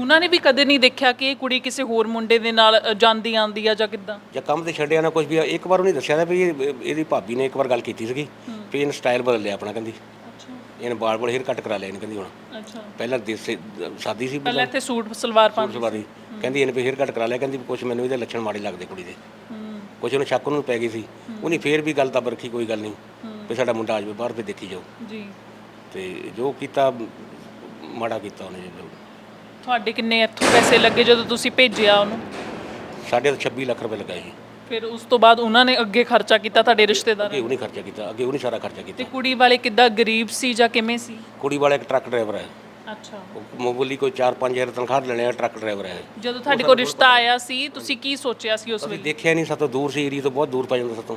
ਉਹਨਾਂ ਨੇ ਵੀ ਕਦੇ ਨਹੀਂ ਦੇਖਿਆ ਕਿ ਇਹ ਕੁੜੀ ਕਿਸੇ ਹੋਰ ਮੁੰਡੇ ਦੇ ਨਾਲ ਅ, ਜਾਂਦੀ ਆਂਦੀ ਆ ਜਾਂ ਕਿੱਦਾਂ? ਜਾਂ ਕੰਮ ਤੇ ਛੱਡਿਆ ਨਾ ਕੁਝ ਵੀ ਇੱਕ ਵਾਰ ਉਹਨੇ ਦੱਸਿਆ ਨਾ ਵੀ ਇਹ- ਇਹਦੀ ਭਾਬੀ ਨੇ ਇੱਕ ਵਾਰ ਗੱਲ ਕੀਤੀ ਸੀਗੀ ਵੀ ਇਹਨੇ ਸਟਾਈਲ ਬਦਲ ਲਿਆ ਆਪਣਾ ਕਹਿੰਦੀ। ਅੱਛਾ। ਇਹਨੇ ਬਾਲ ਬੋਲ ਹੇਅਰ ਕੱਟ ਕਰਾ ਲਿਆ ਇਹਨੇ ਕਹਿੰਦੀ ਹੁਣ। ਅੱਛਾ। ਪਹਿਲਾਂ ਦੇਸੇ ਸਾਦੀ ਸੀ ਪਹਿਲਾਂ ਇੱਥੇ ਸੂਟ ਸਲਵਾਰ ਪਾ ਉਸ ਵਾਰੀ ਕਹਿੰਦੀ ਇਹਨੇ ਵੀ ਹੇਅਰ ਕੱਟ ਕਰਾ ਲਿਆ ਕਹਿੰਦੀ ਕੁਝ ਮੈਨੂੰ ਇਹਦੇ ਲੱਛਣ ਮਾੜੇ ਲੱਗਦੇ ਕੁੜੀ ਦੇ। ਹੂੰ। ਕੁਝ ਉਹਨੂੰ ਸ਼ੱਕ ਉਹਨੂੰ ਪੈ ਗਈ ਸੀ। ਉਹਨੇ ਫੇਰ ਵੀ ਗੱਲ ਤਾਂ ਰੱਖੀ ਕੋਈ ਗੱਲ ਨਹੀਂ। ਵੀ ਸਾਡਾ ਮੁੰਡਾ ਆ ਜਾਵੇ ਬਾਹਰ ਤੇ ਦੇਖੀ ਜਾਓ। ਜੀ। ਤੇ ਜੋ ਕੀਤਾ ਮਾੜਾ ਕੀਤਾ ਉਹਨੇ ਜੋ ਤੁਹਾਡੇ ਕਿੰਨੇ ਇੱਥੋਂ ਪੈਸੇ ਲੱਗੇ ਜਦੋਂ ਤੁਸੀਂ ਭੇਜਿਆ ਉਹਨੂੰ? ਸਾਡੇ ਤਾਂ 26 ਲੱਖ ਰੁਪਏ ਲਗਾਏ ਸੀ ਫਿਰ ਉਸ ਤੋਂ ਬਾਅਦ ਉਹਨਾਂ ਨੇ ਅੱਗੇ ਖਰਚਾ ਕੀਤਾ ਤੁਹਾਡੇ ਰਿਸ਼ਤੇਦਾਰ ਅੱਗੇ ਉਹਨੇ ਖਰਚਾ ਕੀਤਾ ਅੱਗੇ ਉਹਨੇ ਸਾਰਾ ਖਰਚਾ ਕੀਤਾ। ਤੇ ਕੁੜੀ ਵਾਲੇ ਕਿੱਦਾਂ ਗਰੀਬ ਸੀ ਜਾਂ ਕਿਵੇਂ ਸੀ? ਕੁੜੀ ਵਾਲਾ ਇੱਕ ਟਰੱਕ ਡਰਾਈਵਰ ਹੈ। ਅੱਛਾ। ਉਹ ਮਾਮੂਲੀ ਕੋਈ 4-5000 ਤਨਖਾਹ ਲੈਣੇ ਆ ਟਰੱਕ ਡਰਾਈਵਰ ਹੈ। ਜਦੋਂ ਤੁਹਾਡੇ ਕੋਲ ਰਿਸ਼ਤਾ ਆਇਆ ਸੀ ਤੁਸੀਂ ਕੀ ਸੋਚਿਆ ਸੀ ਉਸ ਅਸੀਂ ਵੇਲੇ? ਦੇਖਿਆ ਨਹੀਂ ਸਾਤੋਂ ਦੂਰ ਸੀ ਏਰੀਆ ਤੋਂ ਬਹੁਤ ਦੂਰ ਪੈ ਜਾਂਦਾ ਸਾਤੋਂ।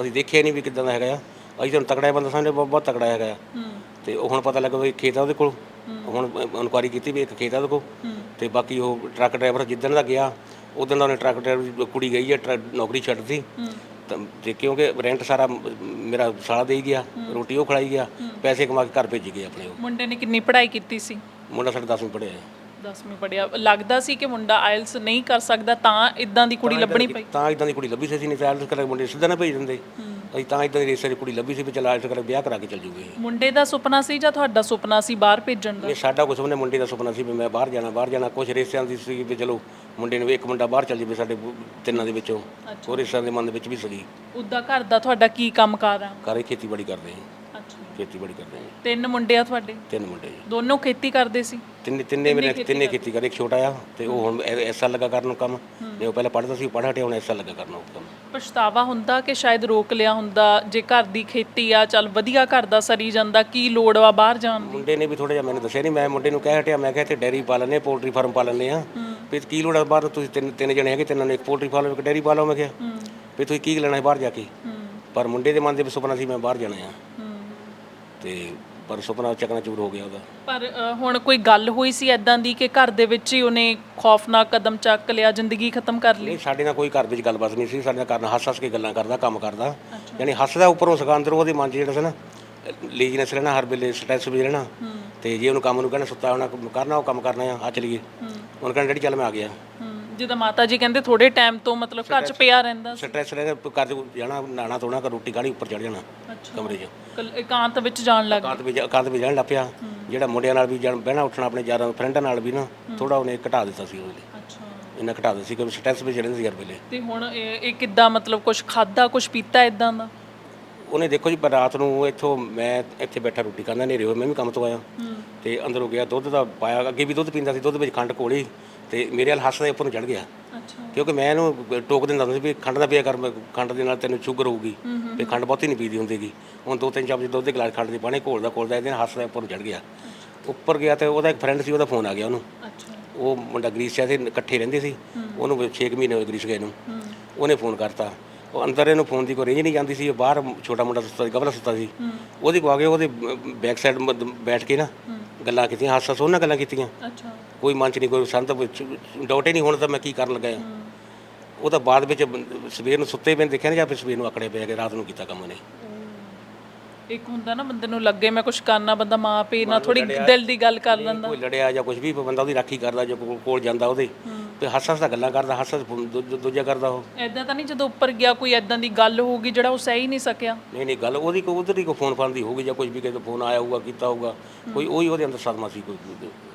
ਅਸੀਂ ਦੇਖਿਆ ਨਹੀਂ ਵੀ ਕਿੱਦਾਂ ਦਾ ਹੈਗਾ ਆ। ਅਸੀਂ ਤੁਹਾਨੂੰ ਤਕੜਾ ਬੰਦਾ ਸਮਝਦੇ ਬਹੁਤ ਬਹੁਤ ਤਕੜਾ ਹੈਗਾ ਆ। ਹੂੰ। ਤੇ ਉਹ ਹੁਣ ਪਤਾ ਲੱਗਾ ਵੀ ਖੇਤ ਆ ਉਹਦੇ ਕੋਲ। ਹੁਣ ਇਨਕੁਆਰੀ ਕੀਤੀ ਵੀ ਇੱਕ ਖੇਤ ਆ ਉਹਦੇ ਕੋਲ। ਤੇ ਬਾਕੀ ਉਹ ਟਰੱਕ ਡਰਾਈਵਰ ਜਿੱਦਣ ਦਾ ਗਿਆ ਉਦੋਂ ਦਾ ਉਹਨੇ ਟਰੱਕ ਡਰਾਈਵਰ ਦੀ ਕੁੜੀ ਗਈ ਹੈ ਟਰੱਕ- ਨੌਕਰੀ ਛੱਡਤੀ ਤਾਂ ਤੇ ਕਿਉਂਕਿ ਰੈਂਟ ਸਾਰਾ ਮ- ਮੇਰਾ ਸਾਲਾ ਦੇ ਹੀ ਗਿਆ ਰੋਟੀ ਉਹ ਖੜਾਈ ਗਿਆ ਪੈਸੇ ਕਮਾ ਕੇ ਘਰ ਭੇਜੀ ਗਏ ਆਪਣੇ ਉਹ। ਮੁੰਡੇ ਨੇ ਕਿੰਨੀ ਪੜ੍ਹਾਈ ਕੀਤੀ ਸੀ? ਮੁੰਡਾ ਸਾਡਾ 10ਵੀਂ ਪੜ੍ਹਿਆ ਹੈ। 10ਵੀਂ ਪੜਿਆ ਲੱਗਦਾ ਸੀ ਕਿ ਮੁੰਡਾ ਆਇਲਸ ਨਹੀਂ ਕਰ ਸਕਦਾ ਤਾਂ ਇਦਾਂ ਦੀ ਕੁੜੀ ਲੱਭਣੀ ਪਈ? ਤਾਂ ਇਦਾਂ ਦੀ ਕੁੜੀ ਲੱਭੀ ਸੀ ਨਹੀਂ ਚਾਲ ਕਰਕੇ ਮੁੰਡੇ ਸਿੱਧਾ ਨਾ ਭੇਜ ਦਿੰਦੇ। ਅਸੀਂ ਤਾਂ ਇਦਾਂ ਦੀ ਰੇਸੇ ਕੁੜੀ ਲੱਭੀ ਸੀ ਵੀ ਚਲ ਆਇਲਸ ਕਰਕੇ ਵਿਆਹ ਕਰਾ ਕੇ ਚੱਲ ਜੂਗੇ ਮੁੰਡੇ ਦਾ ਸੁਪਨਾ ਸੀ ਜਾਂ ਤੁਹਾਡਾ ਸੁਪਨਾ ਸੀ ਬਾਹਰ ਭੇਜਣ ਦਾ? ਇਹ ਸਾਡਾ ਕੁਛ ਉਹਨੇ ਮੁੰਡੇ ਦਾ ਸੁਪਨਾ ਸੀ ਵੀ ਮੈਂ ਬਾਹਰ ਜਾਣਾ ਬਾਹਰ ਜਾਣਾ। ਕੁਛ ਰੇਸਿਆਂ ਦੀ ਸੀ ਵੀ ਚਲੋ ਮੁੰਡੇ ਨੂੰ ਇੱਕ ਮੁੰਡਾ ਬਾਹਰ ਚੱਲ ਜਾਵੇ ਸਾਡੇ ਤਿੰਨਾਂ ਦੇ ਵਿੱਚੋਂ। ਉਹ ਰੇਸਿਆਂ ਦੇ ਮਨ ਦੇ ਵਿੱਚ ਵੀ ਸੀਗੀ। ਉਦਾਂ ਘਰ ਦਾ ਤੁਹਾਡਾ ਕੀ ਕੰਮਕਾਰ ਆ? ਘਰੇ ਖੇਤੀਬਾੜੀ ਕਰਦੇ ਹਾਂ ਖੇਤੀਬਾੜੀ ਕਰਦੇ ਹਾਂ ਤਿੰਨ ਮੁੰਡੇ ਆ ਤੁਹਾਡੇ? ਤਿੰਨ ਮੁੰਡੇ ਜੀ। ਦੋਨੋਂ ਖੇਤੀ ਕਰਦੇ ਸੀ? ਤਿੰਨੇ ਤਿੰਨੇ ਮੇਰੇ ਤਿੰਨੇ ਖੇਤੀ ਕਰਦੇ ਇੱਕ ਛੋਟਾ ਆ ਤੇ ਉਹ ਹੁਣ ਐਸਾ ਲੱਗਾ ਕਰਨ ਨੂੰ ਕੰਮ। ਜੇ ਉਹ ਪਹਿਲਾਂ ਪੜ੍ਹਦਾ ਸੀ ਪੜ੍ਹ ਹਟਿਆ ਹੁਣ ਐਸਾ ਲੱਗਾ ਕਰਨ ਨੂੰ ਕੰਮ। ਪਛਤਾਵਾ ਹੁੰਦਾ ਕਿ ਸ਼ਾਇਦ ਰੋਕ ਲਿਆ ਹੁੰਦਾ? ਜੇ ਘਰ ਦੀ ਖੇਤੀ ਆ ਚੱਲ ਵਧੀਆ ਘਰ ਦਾ ਸਰੀ ਜਾਂਦਾ ਕੀ ਲੋੜ ਵਾ ਬਾਹਰ ਜਾਣ ਦੀ? ਮੁੰਡੇ ਨੇ ਵੀ ਥੋੜਾ ਜਿਹਾ ਮੈਨੂੰ ਦੱਸਿਆ ਨਹੀਂ ਮੈਂ ਮੁੰਡੇ ਨੂੰ ਕਹਿ ਹਟਿਆ ਮੈਂ ਕਿਹਾ ਇੱਥੇ ਡੈਰੀ ਪਾ ਲੈਂਦੇ ਪੋਲਟਰੀ ਫਾਰਮ ਪਾ ਲੈਂਦੇ ਆ ਵੀ ਕੀ ਲੋੜ ਆ ਬਾਹਰ? ਤੁਸੀਂ ਤਿੰਨ ਤਿੰਨ ਜਣੇ ਹੈਗੇ ਤਿੰਨਾਂ ਨੂੰ ਇੱਕ ਪੋਲਟਰੀ ਫਾਰਮ ਇੱਕ ਡੈਰੀ ਪਾ ਲਓ ਮੈਂ ਕਿਹਾ। ਵੀ ਤੁਸੀਂ ਕੀ ਲੈਣਾ ਹੈ ਬਾਹਰ ਜਾ ਕੇ? ਪਰ ਮੁੰਡੇ ਦੇ ਮਨ ਦੇ ਵਿੱਚ ਸੁਪਨਾ ਸੀ ਮੈਂ ਬਾਹਰ ਜਾਣਾ ਆ। ਤੇ ਪਰ ਸੁਪਨਾ ਚੱਕਣਾ ਚੂਰ ਹੋ ਗਿਆ ਉਹਦਾ। ਪਰ ਅ, ਹੁਣ ਕੋਈ ਗੱਲ ਹੋਈ ਸੀ ਐਦਾਂ ਦੀ ਕਿ ਘਰ ਦੇ ਵਿੱਚ ਹੀ ਉਹਨੇ ਖੌਫਨਾਕ ਕਦਮ ਚੱਕ ਲਿਆ ਜ਼ਿੰਦਗੀ ਖਤਮ ਕਰ ਲਈ? ਨਹੀਂ ਸਾਡੇ ਨਾਲ ਕੋਈ ਘਰ ਵਿੱਚ ਗੱਲਬਾਤ ਨਹੀਂ ਸੀ। ਸਾਡੇ ਨਾਲ ਕਰਨਾ ਹੱਸ ਹੱਸ ਕੇ ਗੱਲਾਂ ਕਰਦਾ ਕੰਮ ਕਰਦਾ। ਯਾਨੀ ਹੱਸਦਾ ਉੱਪਰੋਂ ਸਕਾ ਅੰਦਰੋਂ ਉਹਦੇ ਮਨ 'ਚ ਜਿਹੜਾ ਸੀ ਨਾ ਲੀਜਨੈਸ ਰਹਿਣਾ ਹਰ ਵੇਲੇ ਸਟ੍ਰੈਸ ਵੀ ਰਹਿਣਾ। ਤੇ ਜੇ ਉਹਨੂੰ ਕੰਮ ਨੂੰ ਕਹਿਣਾ ਸੁੱਤਾ ਹੋਣਾ ਕਰਨਾ ਉਹ ਕੰਮ ਕਰਨਾ ਆ ਆ ਚਲੀਏ। ਉਹਨੂੰ ਕਹਿੰਦਾ ਡੈਡੀ ਚੱਲ ਮੈਂ ਆ ਗਿਆ। ਜਿੱਦਾਂ ਮਾਤਾ ਜੀ ਕਹਿੰਦੇ ਥੋੜੇ ਟਾਈਮ ਤੋਂ ਮਤਲਬ ਘਰ 'ਚ ਪਿਆ ਰਹਿੰਦਾ ਸੀ। ਸਟ੍ਰੈਸ ਰਹਿਣਾ ਕਰ ਜਾਣਾ ਨਾਣਾ ਧੋਣਾ ਕਰ ਰੋਟੀ ਖਾਣੀ ਉੱਪਰ ਚੜ ਜਾਣਾ ਕਮਰੇ 'ਚ। ਕੱਲ- ਇਕਾਂਤ ਵਿੱਚ ਜਾਣ ਲੱਗ ਕਾਂਤ ਵੀ ਕਾਂਤ ਵੀ ਜਾਣ ਲੱਗ ਪਿਆ। ਜਿਹੜਾ ਮੁੰਡਿਆਂ ਨਾਲ ਵੀ ਜਾਣ ਬਹਿਣਾ ਉੱਠਣਾ ਆਪਣੇ ਯਾਰਾਂ ਫਰੈਂਡਾਂ ਨਾਲ ਵੀ ਨਾ ਥੋੜਾ ਉਹਨੇ ਘਟਾ ਦਿੱਤਾ ਸੀ ਉਹਦੇ ਅੱਛਾ। ਇਹਨਾਂ ਘਟਾ ਦਿੱਤਾ ਸੀ ਕਿ ਸਟ੍ਰੈਸ ਵਿੱਚ ਰਹਿੰਦੇ ਸੀ ਹਰ ਵੇਲੇ। ਤੇ ਹੁਣ ਇਹ ਇਹ ਕਿੱਦਾਂ ਮਤਲਬ ਕੁਝ ਖਾਦਾ ਕੁਝ ਪੀਤਾ ਇਦਾਂ ਦਾ? ਉਹਨੇ ਦੇਖੋ ਜੀ ਪਰ ਰਾਤ ਨੂੰ ਇੱਥੋਂ ਮੈਂ ਇੱਥੇ ਬੈਠਾ ਰੋਟੀ ਖਾਂਦਾ ਨੇਰੇ ਹੋਏ ਮੈਂ ਵੀ ਕੰਮ ਤੋਂ ਆਇਆ। ਤੇ ਅੰਦਰੋਂ ਗਿਆ ਦੁੱਧ ਦਾ ਪਾਇਆ ਅੱਗੇ ਵੀ ਦੁੱਧ ਪੀਂਦਾ ਸੀ ਦੁੱਧ ਵਿੱਚ ਖੰਡ ਘੋਲੀ। ਤੇ ਮੇਰੇ ਨਾਲ ਹੱਸਦਾ ਉੱਪਰ ਨੂੰ ਚੜ ਗਿਆ। ਅੱਛਾ। ਕਿਉਂਕਿ ਮੈਂ ਇਹਨੂੰ ਟੋਕ ਦਿੰਦਾ ਹੁੰਦਾ ਸੀ ਵੀ ਖੰਡ ਦਾ ਪਿਆ ਕਰ ਮੈਂ ਖੰਡ ਦੇ ਨਾਲ ਤੈਨੂੰ ਸ਼ੂਗਰ ਹੋਊਗੀ। ਤੇ ਖੰਡ ਬਹੁਤੀ ਨਹੀਂ ਪੀਦੀ ਹੁੰਦੀਗੀ। ਹੁਣ ਦੋ ਤਿੰਨ ਚਮਚ ਦੁੱਧ ਦੇ ਗਲਾਸ ਖੰਡ ਦੇ ਪਾਣੀ ਘੋਲਦਾ ਘੋਲਦਾ ਇਹਦੇ ਨਾਲ ਹੱਸਦਾ ਉੱਪਰ ਨੂੰ ਚੜ ਗਿਆ। ਉੱਪਰ ਗਿਆ ਤੇ ਉਹਦਾ ਇੱਕ ਫਰੈਂਡ ਸੀ ਉਹਦਾ ਫੋਨ ਆ ਗਿਆ ਉਹਨੂੰ। ਅੱਛਾ। ਉਹ ਮੁੰਡਾ ਗਰੀਸ ਚ ਤੇ ਇਕੱਠੇ ਰਹਿੰਦੇ ਸੀ। ਉਹਨੂੰ 6 ਮਹੀਨੇ ਹੋਏ ਗਰੀਸ ਗਏ ਨੂੰ। ਉਹਨੇ ਫੋਨ ਕਰਤਾ। ਉਹ ਅੰਦਰ ਇਹਨੂੰ ਫੋਨ ਦੀ ਕੋਈ ਰੇਂਜ ਨਹੀਂ ਜਾਂਦੀ ਸੀ। ਬਾਹਰ ਛੋਟਾ ਮੁੰਡਾ ਸੁੱਤਾ ਸੀ ਗਬਲਾ ਸੁੱਤਾ ਸੀ। ਉਹਦੇ ਕੋ ਆ ਕੇ ਉਹਦੇ ਬੈਕ ਸਾਈਡ ਬੈਠ ਕੇ ਨਾ ਗੱਲਾਂ ਕੀਤੀਆਂ ਹਾਸਾ ਸੋਨਾ ਗੱਲਾਂ ਕੀਤੀਆਂ। ਅੱਛਾ। ਕੋਈ ਮਨ ਚ ਨਹੀਂ ਕੋਈ ਸੰਤ ਡਾਊਟ ਹੀ ਨਹੀਂ ਹੁਣ ਤਾਂ ਮੈਂ ਕੀ ਕਰਨ ਲੱਗਾ ਆ ਉਹ ਤਾਂ ਬਾਅਦ ਵਿੱਚ ਸਵੇਰ ਨੂੰ ਸੁੱਤੇ ਪਏ ਦੇਖਿਆ ਨਾ ਜਾਂ ਫਿਰ ਸਵੇਰ ਨੂੰ ਆਕੜੇ ਪਏ ਕਿ ਰਾਤ ਨੂੰ ਕੀਤਾ ਕੰਮ ਨੇ ਇੱਕ ਹੁੰਦਾ ਨਾ ਬੰਦੇ ਨੂੰ ਲੱਗੇ ਮੈਂ ਕੁਝ ਕਰਨਾ ਬੰਦਾ ਮਾਂ ਪੇ ਨਾਲ ਥੋੜੀ ਦਿਲ ਦੀ ਗੱਲ ਕਰ ਲੈਂਦਾ। ਕੋਈ ਲੜਿਆ ਜਾਂ ਕੁਝ ਵੀ ਬੰਦਾ ਉਹਦੀ ਰਾਖੀ ਕਰਦਾ ਜਾਂ ਕੋਲ- ਜਾਂਦਾ ਉਹਦੇ। ਤੇ ਹੱਸ ਹੱਸ ਦਾ ਗੱਲਾਂ ਕਰਦਾ ਹੱਸ ਦੂਜਾ ਕਰਦਾ ਉਹ। ਐਦਾਂ ਤਾਂ ਨਹੀਂ ਜਦੋਂ ਉੱਪਰ ਗਿਆ ਕੋਈ ਐਦਾਂ ਦੀ ਗੱਲ ਹੋਊਗੀ ਜਿਹੜਾ ਉਹ ਸਹਿ ਨਹੀਂ ਸਕਿਆ? ਨਹੀਂ ਨਹੀਂ ਗੱਲ ਉਹਦੀ ਕੋਈ ਉਧਰ ਹੀ ਕੋਈ ਫੋਨ ਫਾਨ ਦੀ ਹੋਊਗੀ ਜਾਂ ਕੁਝ ਵੀ ਕਿਸੇ ਫੋਨ ਆਇਆ ਹੋਊਗਾ ਕੀਤਾ ਹੋਊਗਾ। ਕੋਈ ਉਹੀ ਉਹਦੇ ਅੰਦਰ ਸਦਮਾ ਸੀ ਕੋਈ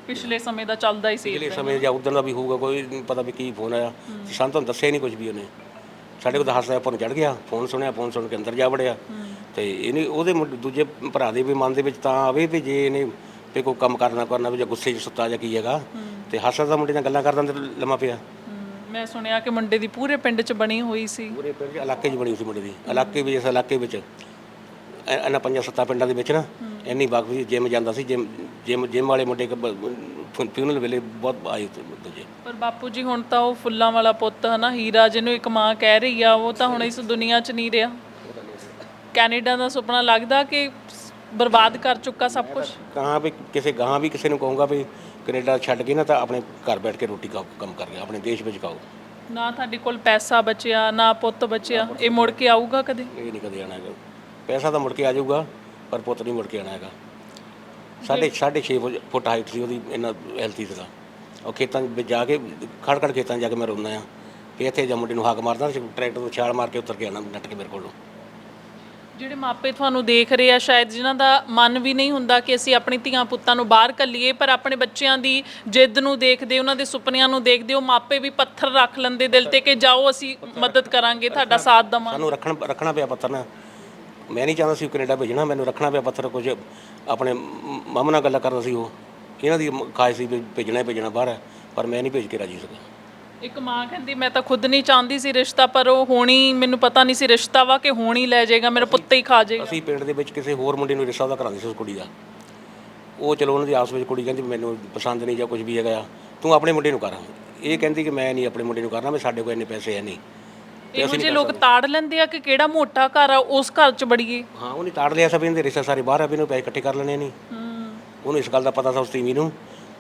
ਪਿਛਲੇ ਸਮੇਂ ਦਾ ਚੱਲਦਾ ਹੀ ਸੀ ਪਿਛਲੇ ਸਮੇਂ ਜਾਂ ਉਦੋਂ ਦਾ ਵੀ ਹੋਊਗਾ ਕੋਈ ਪਤਾ ਵੀ ਕੀ ਫੋਨ ਆਇਆ। ਸਾਨੂੰ ਤਾਂ ਦੱਸਿਆ ਨਹੀਂ ਕੁਝ ਵੀ ਉਹਨੇ। ਸਾਡੇ ਕੋਲ ਤਾਂ ਹੱਸਦਾ ਫੋਨ ਚੜ ਗਿਆ ਫੋਨ ਸੁਣਿਆ ਫੋਨ ਸੁਣ ਕੇ ਅੰਦਰ ਜਾ ਵੜਿਆ। ਤੇ ਇਹਨੇ ਉਹਦੇ ਮੁੰਡੇ- ਦੂਜੇ ਭਰਾ ਦੇ ਵੀ ਮਨ ਦੇ ਵਿੱਚ ਤਾਂ ਆਵੇ ਵੀ ਜੇ ਇਹਨੇ ਤੇ ਕੋਈ ਕੰਮ ਕਰਨਾ ਕਰਨਾ ਵੀ ਜਾਂ ਗੁੱਸੇ 'ਚ ਸੁੱਤਾ ਜਾਂ ਕੀ ਹੈਗਾ ਤੇ ਹੱਸਦਾ ਦਾ ਮੁੰਡੇ ਨਾਲ ਗੱਲਾਂ ਕਰਦਾ ਅੰਦਰ ਲੰਮਾ ਪਿਆ। ਹਮ, ਮੈਂ ਸੁਣਿਆ ਕਿ ਮੁੰਡੇ ਦੀ ਪੂਰੇ ਪਿੰਡ 'ਚ ਬਣੀ ਹੋਈ ਸੀ। ਪੂਰੇ ਪਿੰਡ 'ਚ ਇਲਾਕੇ 'ਚ ਬਣੀ ਸੀ ਮੁੰਡੇ ਦੀ ਇਲਾਕੇ ਵਿੱਚ ਇਸ ਇਲਾਕੇ ਵਿੱਚ। ਇਹ- ਇਹਨਾਂ ਪੰਜਾਂ ਸੱਤਾਂ ਪਿੰਡਾਂ ਦੇ ਵਿੱਚ ਨਾ ਇੰਨੀ ਬਾਗ ਵੀ ਜਿਮ ਜਾਂਦਾ ਸੀ ਜਿਮ ਜਿਮ ਜਿਮ ਵਾਲੇ ਮੁੰਡੇ ਫਿਊਨਲ ਵੇਲੇ ਬਹੁਤ ਆਏ ਉੱਥੇ ਦੂਜੇ ਪਰ ਬਾਪੂ ਜੀ ਹੁਣ ਤਾਂ ਉਹ ਫੁੱਲਾਂ ਵਾਲਾ ਪੁੱਤ ਹਨਾ ਹੀਰਾ ਜਿਹਨੂੰ ਇੱਕ ਮਾਂ ਕਹਿ ਰਹੀ ਆ ਉਹ ਤਾਂ ਹੁਣ ਇਸ ਦੁਨੀਆ 'ਚ ਨਹੀਂ ਰਿਹਾ। ਕੈਨੇਡਾ ਦਾ ਸੁਪਨਾ ਲੱਗਦਾ ਕਿ ਬਰਬਾਦ ਕਰ ਚੁੱਕਾ ਸਭ ਕੁਝ ਕਹਾਂ ਵੀ ਕਿਸੇ ਗਾਂ ਵੀ ਕਿਸੇ ਨੂੰ ਕਹੂੰਗਾ ਵੀ ਕੈਨੇਡਾ ਛੱਡ ਕੇ ਨਾ ਤਾਂ ਆਪਣੇ ਘਰ ਬੈਠ ਕੇ ਰੋਟੀ ਖਾਓ ਕੰਮ ਕਰ ਗਿਆ ਆਪਣੇ ਦੇਸ਼ ਵਿੱਚ ਖਾਓ। ਨਾ ਤੁਹਾਡੇ ਕੋਲ ਪੈਸਾ ਬਚਿਆ ਨਾ ਪੁੱਤ ਬਚਿਆ ਇਹ ਮੁੜ ਕੇ ਆਊਗਾ ਕਦੇ? ਇਹ ਨਹੀਂ ਕਦੇ ਆਣਾ ਹੈਗਾ। ਪੈਸਾ ਤਾਂ ਮੁੜ ਕੇ ਆ ਜਾਊਗਾ ਪਰ ਪੁੱਤ ਨਹੀਂ ਮੁੜ ਕੇ ਆਣਾ ਹੈਗਾ। ਸਾਢੇ ਸਾਢੇ ਛੇ ਫੁੱਟ- ਫੁੱਟ ਹਾਈਟ ਸੀ ਉਹਦੀ ਇੰਨਾ ਹੈਲਥੀ ਸੀਗਾ ਉਹ ਖੇਤਾਂ ਵਿੱਚ ਜਾ ਕੇ ਖੜ ਖੜ ਖੇਤਾਂ ਜਾ ਕੇ ਮੈਂ ਰੋਂਦਾ ਆ ਵੀ ਇੱਥੇ ਜਾਂ ਮੁੰਡੇ ਨੂੰ ਹਾਕ ਮਾਰਦਾ ਟਰੈਕਟਰ ਤੋਂ ਛਾਲ ਮਾਰ ਕੇ ਉੱਤਰ ਕੇ ਆਣਾ ਨੱਟ ਕੇ ਮੇਰੇ ਕੋਲੋਂ। ਜਿਹੜੇ ਮਾਪੇ ਤੁਹਾਨੂੰ ਦੇਖ ਰਹੇ ਆ ਸ਼ਾਇਦ ਜਿਨ੍ਹਾਂ ਦਾ ਮਨ ਵੀ ਨਹੀਂ ਹੁੰਦਾ ਕਿ ਅਸੀਂ ਆਪਣੀ ਧੀਆਂ ਪੁੱਤਾਂ ਨੂੰ ਬਾਹਰ ਕੱਲੀਏ ਪਰ ਆਪਣੇ ਬੱਚਿਆਂ ਦੀ ਜਿੱਦ ਨੂੰ ਦੇਖਦੇ ਉਹਨਾਂ ਦੇ ਸੁਪਨਿਆਂ ਨੂੰ ਦੇਖਦੇ ਉਹ ਮਾਪੇ ਵੀ ਪੱਥਰ ਰੱਖ ਲੈਂਦੇ ਦਿਲ ਤੇ ਕਿ ਜਾਓ ਅਸੀਂ ਮਦਦ ਕਰਾਂਗੇ ਤੁਹਾਡਾ ਸਾਥ ਦਵਾਂਗੇ। ਸਾਨੂੰ ਰੱਖਣ ਰੱਖਣਾ ਪਿਆ ਪੱਥਰ ਨਾ। ਮੈਂ ਨਹੀਂ ਚਾਹੁੰਦਾ ਸੀ ਕੈਨੇਡਾ ਭੇਜਣਾ ਮੈਨੂੰ ਰੱਖਣਾ ਪਿਆ ਪੱਥਰ ਕੁਝ ਆਪਣੇ ਮਾਮਾ ਨਾਲ ਗੱਲਾਂ ਕਰਦਾ ਸੀ ਉਹ। ਇਹਨਾਂ ਦੀ ਖਾਇ ਸੀ ਵੀ ਭੇਜਣਾ ਹੀ ਭੇਜਣਾ ਬਾਹਰ ਪਰ ਮੈਂ ਨਹੀਂ ਭੇਜ ਕੇ ਰਾਜੀ ਸਕਿਆ ਇੱਕ ਮਾਂ ਕਹਿੰਦੀ ਮੈਂ ਤਾਂ ਖੁਦ ਨਹੀਂ ਚਾਹੁੰਦੀ ਸੀ ਰਿਸ਼ਤਾ ਪਰ ਉਹ ਹੋਣੀ ਮੈਨੂੰ ਪਤਾ ਨਹੀਂ ਸੀ ਰਿਸ਼ਤਾ ਵਾ ਕਿ ਹੋਣੀ ਲੈ ਜਾਏਗਾ ਮੇਰਾ ਪੁੱਤ ਹੀ ਖਾ ਜਾਏਗਾ। ਅਸੀਂ ਪਿੰਡ ਦੇ ਵਿੱਚ ਕਿਸੇ ਹੋਰ ਮੁੰਡੇ ਨੂੰ ਰਿਸ਼ਤਾ ਉਹਦਾ ਕਰਾਉਂਦੇ ਸੀ ਉਸ ਕੁੜੀ ਦਾ। ਉਹ ਚਲੋ ਉਹਨਾਂ ਦੀ ਆਪਸ ਵਿੱਚ ਕੁੜੀ ਕਹਿੰਦੀ ਮੈਨੂੰ ਪਸੰਦ ਨਹੀਂ ਜਾਂ ਕੁਝ ਵੀ ਹੈਗਾ ਆ ਤੂੰ ਆਪਣੇ ਮੁੰਡੇ ਨੂੰ ਕਰ। ਇਹ ਕਹਿੰਦੀ ਕਿ ਮੈਂ ਨਹੀਂ ਆਪਣੇ ਮੁੰਡੇ ਨੂੰ ਕਰਨਾ ਮੈਂ ਸਾਡੇ ਕੋਲ ਇੰਨੇ ਪੈਸੇ ਹੈ ਨਹੀਂ। ਇਹੋ ਜਿਹੇ ਲੋਕ ਤਾੜ ਲੈਂਦੇ ਆ ਕਿ ਕਿਹੜਾ ਮੋਟਾ ਘਰ ਆ ਉਸ ਘਰ 'ਚ ਬੜੀਏ। ਹਾਂ ਉਹਨੇ ਤਾੜ ਲਿਆ ਸਭ ਇਹਦੇ ਰਿਸ਼ਤੇ ਸਾਰੇ ਬਾਹਰ ਆ ਵੀ ਇਹਨੂੰ ਪੈਸੇ ਇਕੱਠੇ ਕਰ ਲੈਣੇ ਨਹੀਂ। ਉਹਨੂੰ ਇਸ ਗੱਲ ਦਾ ਪਤਾ ਸੀ ਉਸ ਤੀਵੀਂ ਨੂੰ।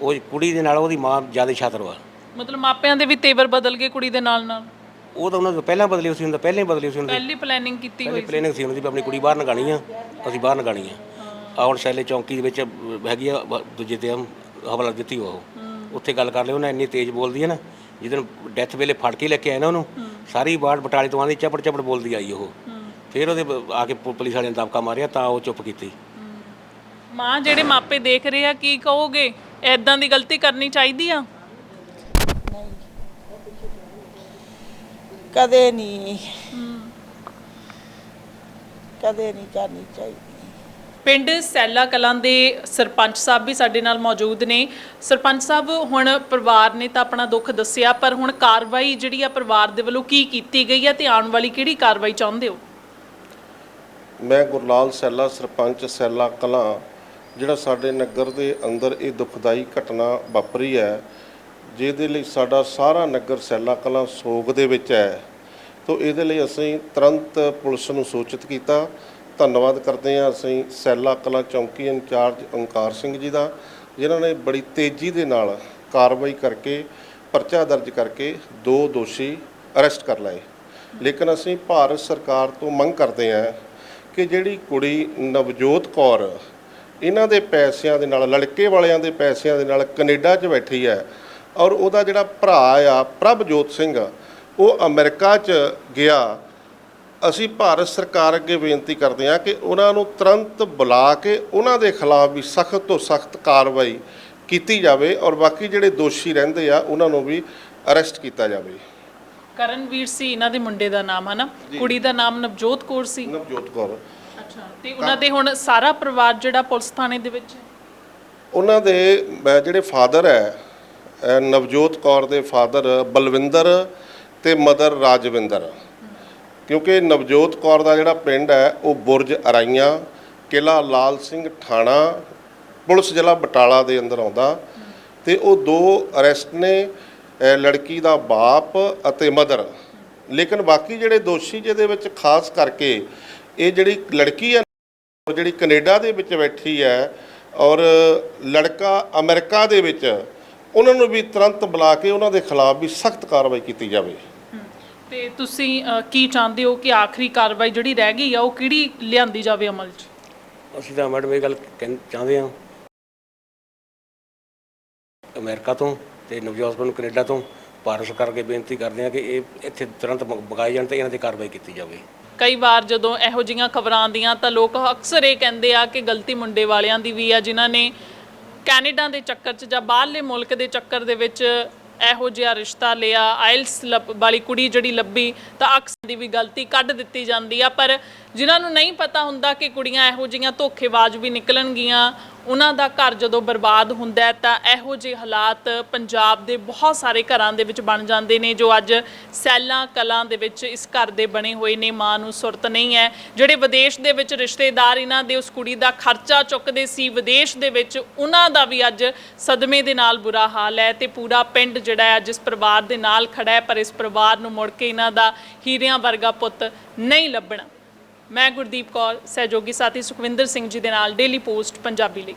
ਉਹ ਕੁੜੀ ਦੇ ਨਾਲ ਉਹਦੀ ਮਾਂ ਜ਼ਿਆਦਾ ਛਾਤਰ ਵਾ। ਮਤਲਬ ਮਾਪਿਆਂ ਦੇ ਵੀ ਤੇਵਰ ਬਦਲ ਗਏ ਕੁੜੀ ਦੇ ਨਾਲ ਨਾਲ? ਉਹ ਤਾਂ ਉਹਨਾਂ ਤੋਂ ਪਹਿਲਾਂ ਬਦਲੀ ਹੋਈ ਸੀ ਹੁੰਦਾ ਪਹਿਲਾਂ ਹੀ ਬਦਲੀ ਹੋਈ ਸੀ ਉਹਨਾਂ ਦੀ। ਪਹਿਲੀ ਪਲੈਨਿੰਗ ਕੀਤੀ ਪਹਿਲੇ ਪਲੈਨਿੰਗ ਸੀ। ਉਹਨਾਂ ਦੀ ਵੀ ਆਪਣੀ ਕੁੜੀ ਬਾਹਰ ਨਗਾਣੀ ਆ ਅਸੀਂ ਬਾਹਰ ਨਗਾਣੀ ਆ। ਹੁਣ ਸੈਲੇ ਚੌਂਕੀ ਦੇ ਵਿੱਚ ਹੈਗੀ ਆ ਬ- ਦੂਜੇ ਤੇ ਹਮ ਹਵਾਲਾ ਦਿੱਤੀ ਉਹ। ਉੱਥੇ ਗੱਲ ਕਰ ਲਿਓ ਉਹਨਾਂ ਇੰਨੀ ਤੇਜ਼ ਬੋਲਦੀ ਹੈ ਨਾ ਜਿਹਦਨ ਡੈਥ ਵੇਲੇ ਫੜ ਕੇ ਲੈ ਕੇ ਆਏ ਨਾ ਉਹਨੂੰ ਸਾਰੀ ਬਾੜ ਬਟਾਲੇ ਤੋਂ ਆਂਦੀ ਚਪੜ ਚਪੜ ਬੋਲਦੀ ਆਈ ਉਹ। ਫਿਰ ਉਹਦੇ ਬ- ਆ ਕੇ ਪੁ- ਪੁਲਿਸ ਵਾਲਿਆਂ ਨੇ ਦਬਕਾ ਮਾਰਿਆ ਤਾਂ ਉਹ ਚੁੱਪ ਕੀਤੀ। ਮਾਂ ਜਿਹੜੇ ਮਾਪੇ ਦੇਖ ਰਹੇ ਆ ਕੀ ਕਹੋਗੇ? ਐਦਾਂ ਦੀ ਗਲਤੀ ਕਰਨੀ ਚਾਹੀਦੀ ਆ? ਕਦੇ ਨਹੀਂ। ਕਦੇ ਨਹੀਂ ਕਰਨੀ ਚਾਹੀਦੀ। ਪਿੰਡ ਸੈਲਾ ਕਲਾਂ ਦੇ ਸਰਪੰਚ ਸਾਹਿਬ ਵੀ ਸਾਡੇ ਨਾਲ ਮੌਜੂਦ ਨੇ। ਸਰਪੰਚ ਸਾਹਿਬ ਹੁਣ ਪਰਿਵਾਰ ਨੇ ਤਾਂ ਆਪਣਾ ਦੁੱਖ ਦੱਸਿਆ ਪਰ ਹੁਣ ਕਾਰਵਾਈ ਜਿਹੜੀ ਆ ਪਰਿਵਾਰ ਦੇ ਵੱਲੋਂ ਕੀ ਕੀਤੀ ਗਈ ਆ ਤੇ ਆਉਣ ਵਾਲੀ ਕਿਹੜੀ ਕਾਰਵਾਈ ਚਾਹੁੰਦੇ ਹੋ? ਮੈਂ ਗੁਰਲਾਲ ਸੈਲਾ ਸਰਪੰਚ ਸੈਲਾ ਕਲਾਂ ਜਿਹੜਾ ਸਾਡੇ ਨਗਰ ਦੇ ਅੰਦਰ ਇਹ ਦੁਖਦਾਈ ਘਟਨਾ ਵਾਪਰੀ ਹੈ ਜਿਹਦੇ ਲਈ ਸਾਡਾ ਸਾਰਾ ਨਗਰ ਸੈਲਾ ਕਲਾਂ ਸੋਗ ਦੇ ਵਿੱਚ ਹੈ। ਤੋਂ ਇਹਦੇ ਲਈ ਅਸੀਂ ਤੁਰੰਤ ਪੁਲਿਸ ਨੂੰ ਸੂਚਿਤ ਕੀਤਾ। ਧੰਨਵਾਦ ਕਰਦੇ ਹਾਂ ਅਸੀਂ ਸੈਲਾ ਕਲਾਂ ਚੌਂਕੀ ਇੰਚਾਰਜ ਓਂਕਾਰ ਸਿੰਘ ਜੀ ਦਾ, ਜਿਨ੍ਹਾਂ ਨੇ ਬੜੀ ਤੇਜ਼ੀ ਦੇ ਨਾਲ ਕਾਰਵਾਈ ਕਰਕੇ, ਪਰਚਾ ਦਰਜ ਕਰਕੇ ਦੋ ਦੋਸ਼ੀ ਅਰੈਸਟ ਕਰ ਲਏ। ਲੇਕਿਨ ਅਸੀਂ ਭਾਰਤ ਸਰਕਾਰ ਤੋਂ ਮੰਗ ਕਰਦੇ ਹਾਂ ਕਿ ਜਿਹੜੀ ਕੁੜੀ ਨਵਜੋਤ ਕੌਰ, ਇਹਨਾਂ ਦੇ ਪੈਸਿਆਂ ਦੇ ਨਾਲ, ਲੜਕੇ ਵਾਲਿਆਂ ਦੇ ਪੈਸਿਆਂ ਦੇ ਨਾਲ ਕੈਨੇਡਾ 'ਚ ਬੈਠੀ ਹੈ ਔਰ ਉਹਦਾ ਜਿਹੜਾ ਭਰਾ ਆ ਪ੍ਰਭਜੋਤ ਸਿੰਘ ਉਹ ਅਮਰੀਕਾ 'ਚ ਗਿਆ। ਅਸੀਂ ਭਾਰਤ ਸਰਕਾਰ ਅੱਗੇ ਬੇਨਤੀ ਕਰਦੇ ਹਾਂ ਕਿ ਉਹਨਾਂ ਨੂੰ ਤੁਰੰਤ ਬੁਲਾ ਕੇ ਉਹਨਾਂ ਦੇ ਖਿਲਾਫ ਵੀ ਸਖਤ ਤੋਂ ਸਖਤ ਕਾਰਵਾਈ ਕੀਤੀ ਜਾਵੇ ਔਰ ਬਾਕੀ ਜਿਹੜੇ ਦੋਸ਼ੀ ਰਹਿੰਦੇ ਆ ਉਹਨਾਂ ਨੂੰ ਵੀ ਅਰੈਸਟ ਕੀਤਾ ਜਾਵੇ। ਕਰਨਵੀਰ ਸੀ ਇਹਨਾਂ ਦੇ ਮੁੰਡੇ ਦਾ ਨਾਮ ਹੈ ਨਾ ਕੁੜੀ ਦਾ ਨਾਮ ਨਵਜੋਤ ਕੌਰ ਸੀ। ਨਵਜੋਤ ਕੌਰ। ਅੱਛਾ ਤੇ ਉਹਨਾਂ ਦੇ ਹੁਣ ਸਾਰਾ ਪਰਿਵਾਰ ਜਿਹੜਾ ਪੁਲਿਸ ਥਾਣੇ ਦੇ ਵਿੱਚ ਹੈ? ਉਹਨਾਂ ਦੇ ਜਿਹੜੇ ਫਾਦਰ ਹੈ ਨਵਜੋਤ ਕੌਰ ਦੇ ਫਾਦਰ ਬਲਵਿੰਦਰ ਤੇ ਮਦਰ ਰਾਜਵਿੰਦਰ। ਕਿਉਂਕਿ ਨਵਜੋਤ ਕੌਰ ਦਾ ਜਿਹੜਾ ਪਿੰਡ ਹੈ, ਉਹ ਬੁਰਜ ਅਰਾਈਆਂ ਕਿਲਾ ਲਾਲ ਸਿੰਘ ਥਾਣਾ ਪੁਲਿਸ ਜ਼ਿਲ੍ਹਾ ਬਟਾਲਾ ਦੇ ਅੰਦਰ ਆਉਂਦਾ ਤੇ ਉਹ ਦੋ ਅਰੈਸਟ ਨੇ ਲੜਕੀ ਦਾ ਬਾਪ ਅਤੇ ਮਦਰ। ਲੇਕਿਨ ਬਾਕੀ ਜਿਹੜੇ ਦੋਸ਼ੀ ਜਿਹਦੇ ਵਿੱਚ ਖਾਸ ਕਰਕੇ ਇਹ ਜਿਹੜੀ ਲੜਕੀ ਹੈ ਔਰ ਜਿਹੜੀ ਕੈਨੇਡਾ ਦੇ ਵਿੱਚ ਬੈਠੀ ਹੈ ਔਰ ਲੜਕਾ ਅਮਰੀਕਾ ਦੇ ਵਿੱਚ ਉਹਨਾਂ ਨੂੰ ਵੀ ਤੁਰੰਤ ਬੁਲਾ ਕੇ ਉਹਨਾਂ ਦੇ ਖਿਲਾਫ ਵੀ ਸਖਤ ਕਾਰਵਾਈ ਕੀਤੀ ਜਾਵੇ। ਤੇ ਤੁਸੀਂ ਅ, ਕੀ ਚਾਹੁੰਦੇ ਹੋ ਕਿ ਆਖਰੀ ਕਾਰਵਾਈ ਜਿਹੜੀ ਰਹਿ ਗਈ ਆ ਉਹ ਕਿਹੜੀ ਲਿਆਂਦੀ ਜਾਵੇ ਅਮਲ 'ਚ? ਅਸੀਂ ਤਾਂ ਮੈਡਮ ਇਹ ਗੱਲ ਚਾਹੁੰਦੇ ਹਾਂ। ਅਮਰੀਕਾ ਤੋਂ ਤੇ ਨਵਜੋਤ ਨੂੰ ਕੈਨੇਡਾ ਤੋਂ ਭਾਰਤ ਸਰਕਾਰ ਅੱਗੇ ਬੇਨਤੀ ਕਰਦੇ ਹਾਂ ਕਿ ਇਹ ਇੱਥੇ ਤੁਰੰਤ ਮੰਗਾਏ ਜਾਣ ਤੇ ਇਹਨਾਂ ਤੇ ਕਾਰਵਾਈ ਕੀਤੀ ਜਾਵੇ। ਕਈ ਵਾਰ ਜਦੋਂ ਇਹੋ ਜਿਹੀਆਂ ਖਬਰਾਂ ਆਉਂਦੀਆਂ ਤਾਂ ਲੋਕ ਅਕਸਰ ਇਹ ਕਹਿੰਦੇ ਆ ਕਿ ਗਲਤੀ ਮੁੰਡੇ ਵਾਲਿਆਂ ਦੀ ਵੀ ਆ ਜਿਨ੍ਹਾਂ ਨੇ ਕੈਨੇਡਾ ਦੇ ਚੱਕਰ 'ਚ ਜਾਂ ਬਾਹਰਲੇ ਮੁਲਕ ਦੇ ਚੱਕਰ ਦੇ ਵਿੱਚ ਇਹੋ ਜਿਹਾ ਰਿਸ਼ਤਾ ਲਿਆ, ਆਇਲਸ ਵਾਲੀ ਕੁੜੀ ਜਿਹੜੀ ਲੱਭੀ ਤਾਂ ਅਕਸਰ ਦੀ ਵੀ ਗਲਤੀ ਕੱਢ ਦਿੱਤੀ ਜਾਂਦੀ ਆ, ਪਰ ਜਿਨ੍ਹਾਂ ਨੂੰ ਨਹੀਂ ਪਤਾ ਹੁੰਦਾ ਕਿ ਕੁੜੀਆਂ ਇਹੋ ਜਿਹੀਆਂ ਧੋਖੇਬਾਜ਼ ਵੀ ਨਿਕਲਣਗੀਆਂ, ਉਹਨਾਂ ਦਾ ਘਰ ਜਦੋਂ ਬਰਬਾਦ ਹੁੰਦਾ ਹੈ ਤਾਂ ਇਹੋ ਜਿਹੇ ਹਾਲਾਤ ਪੰਜਾਬ ਦੇ ਬਹੁਤ ਸਾਰੇ ਘਰਾਂ ਦੇ ਵਿੱਚ ਬਣ ਜਾਂਦੇ ਨੇ, ਜੋ ਅੱਜ ਸੈਲਾਂ, ਕਲਾਂ ਦੇ ਵਿੱਚ ਇਸ ਘਰ ਦੇ ਬਣੇ ਹੋਏ ਨੇ, ਮਾਂ ਨੂੰ ਸੁਰਤ ਨਹੀਂ ਹੈ। ਜਿਹੜੇ ਵਿਦੇਸ਼ ਦੇ ਵਿੱਚ ਰਿਸ਼ਤੇਦਾਰ ਇਹਨਾਂ ਦੇ, ਉਸ ਕੁੜੀ ਦਾ ਖਰਚਾ ਚੁੱਕਦੇ ਸੀ, ਵਿਦੇਸ਼ ਦੇ ਵਿੱਚ ਉਹਨਾਂ ਦਾ ਵੀ ਅੱਜ ਸਦਮੇ ਦੇ ਨਾਲ ਬੁਰਾ ਹਾਲ ਹੈ ਤੇ ਪੂਰਾ ਪਿੰਡ ਜਿਹੜਾ ਹੈ ਜਿਸ ਪਰਿਵਾਰ ਦੇ ਨਾਲ ਖੜਾ ਹੈ, ਪਰ ਇਸ ਪਰਿਵਾਰ ਨੂੰ ਮੁੜ ਕੇ ਇਹਨਾਂ ਦਾ ਹੀਰਿਆਂ ਵਰਗਾ ਪੁੱਤ ਨਹੀਂ ਲੱਭਣਾ। ਮੈਂ ਗੁਰਦੀਪ ਕੌਰ, ਸਹਿਯੋਗੀ ਸਾਥੀ ਸੁਖਵਿੰਦਰ ਸਿੰਘ ਜੀ ਦੇ ਨਾਲ ਡੇਲੀ ਪੋਸਟ ਪੰਜਾਬੀ ਲਈ।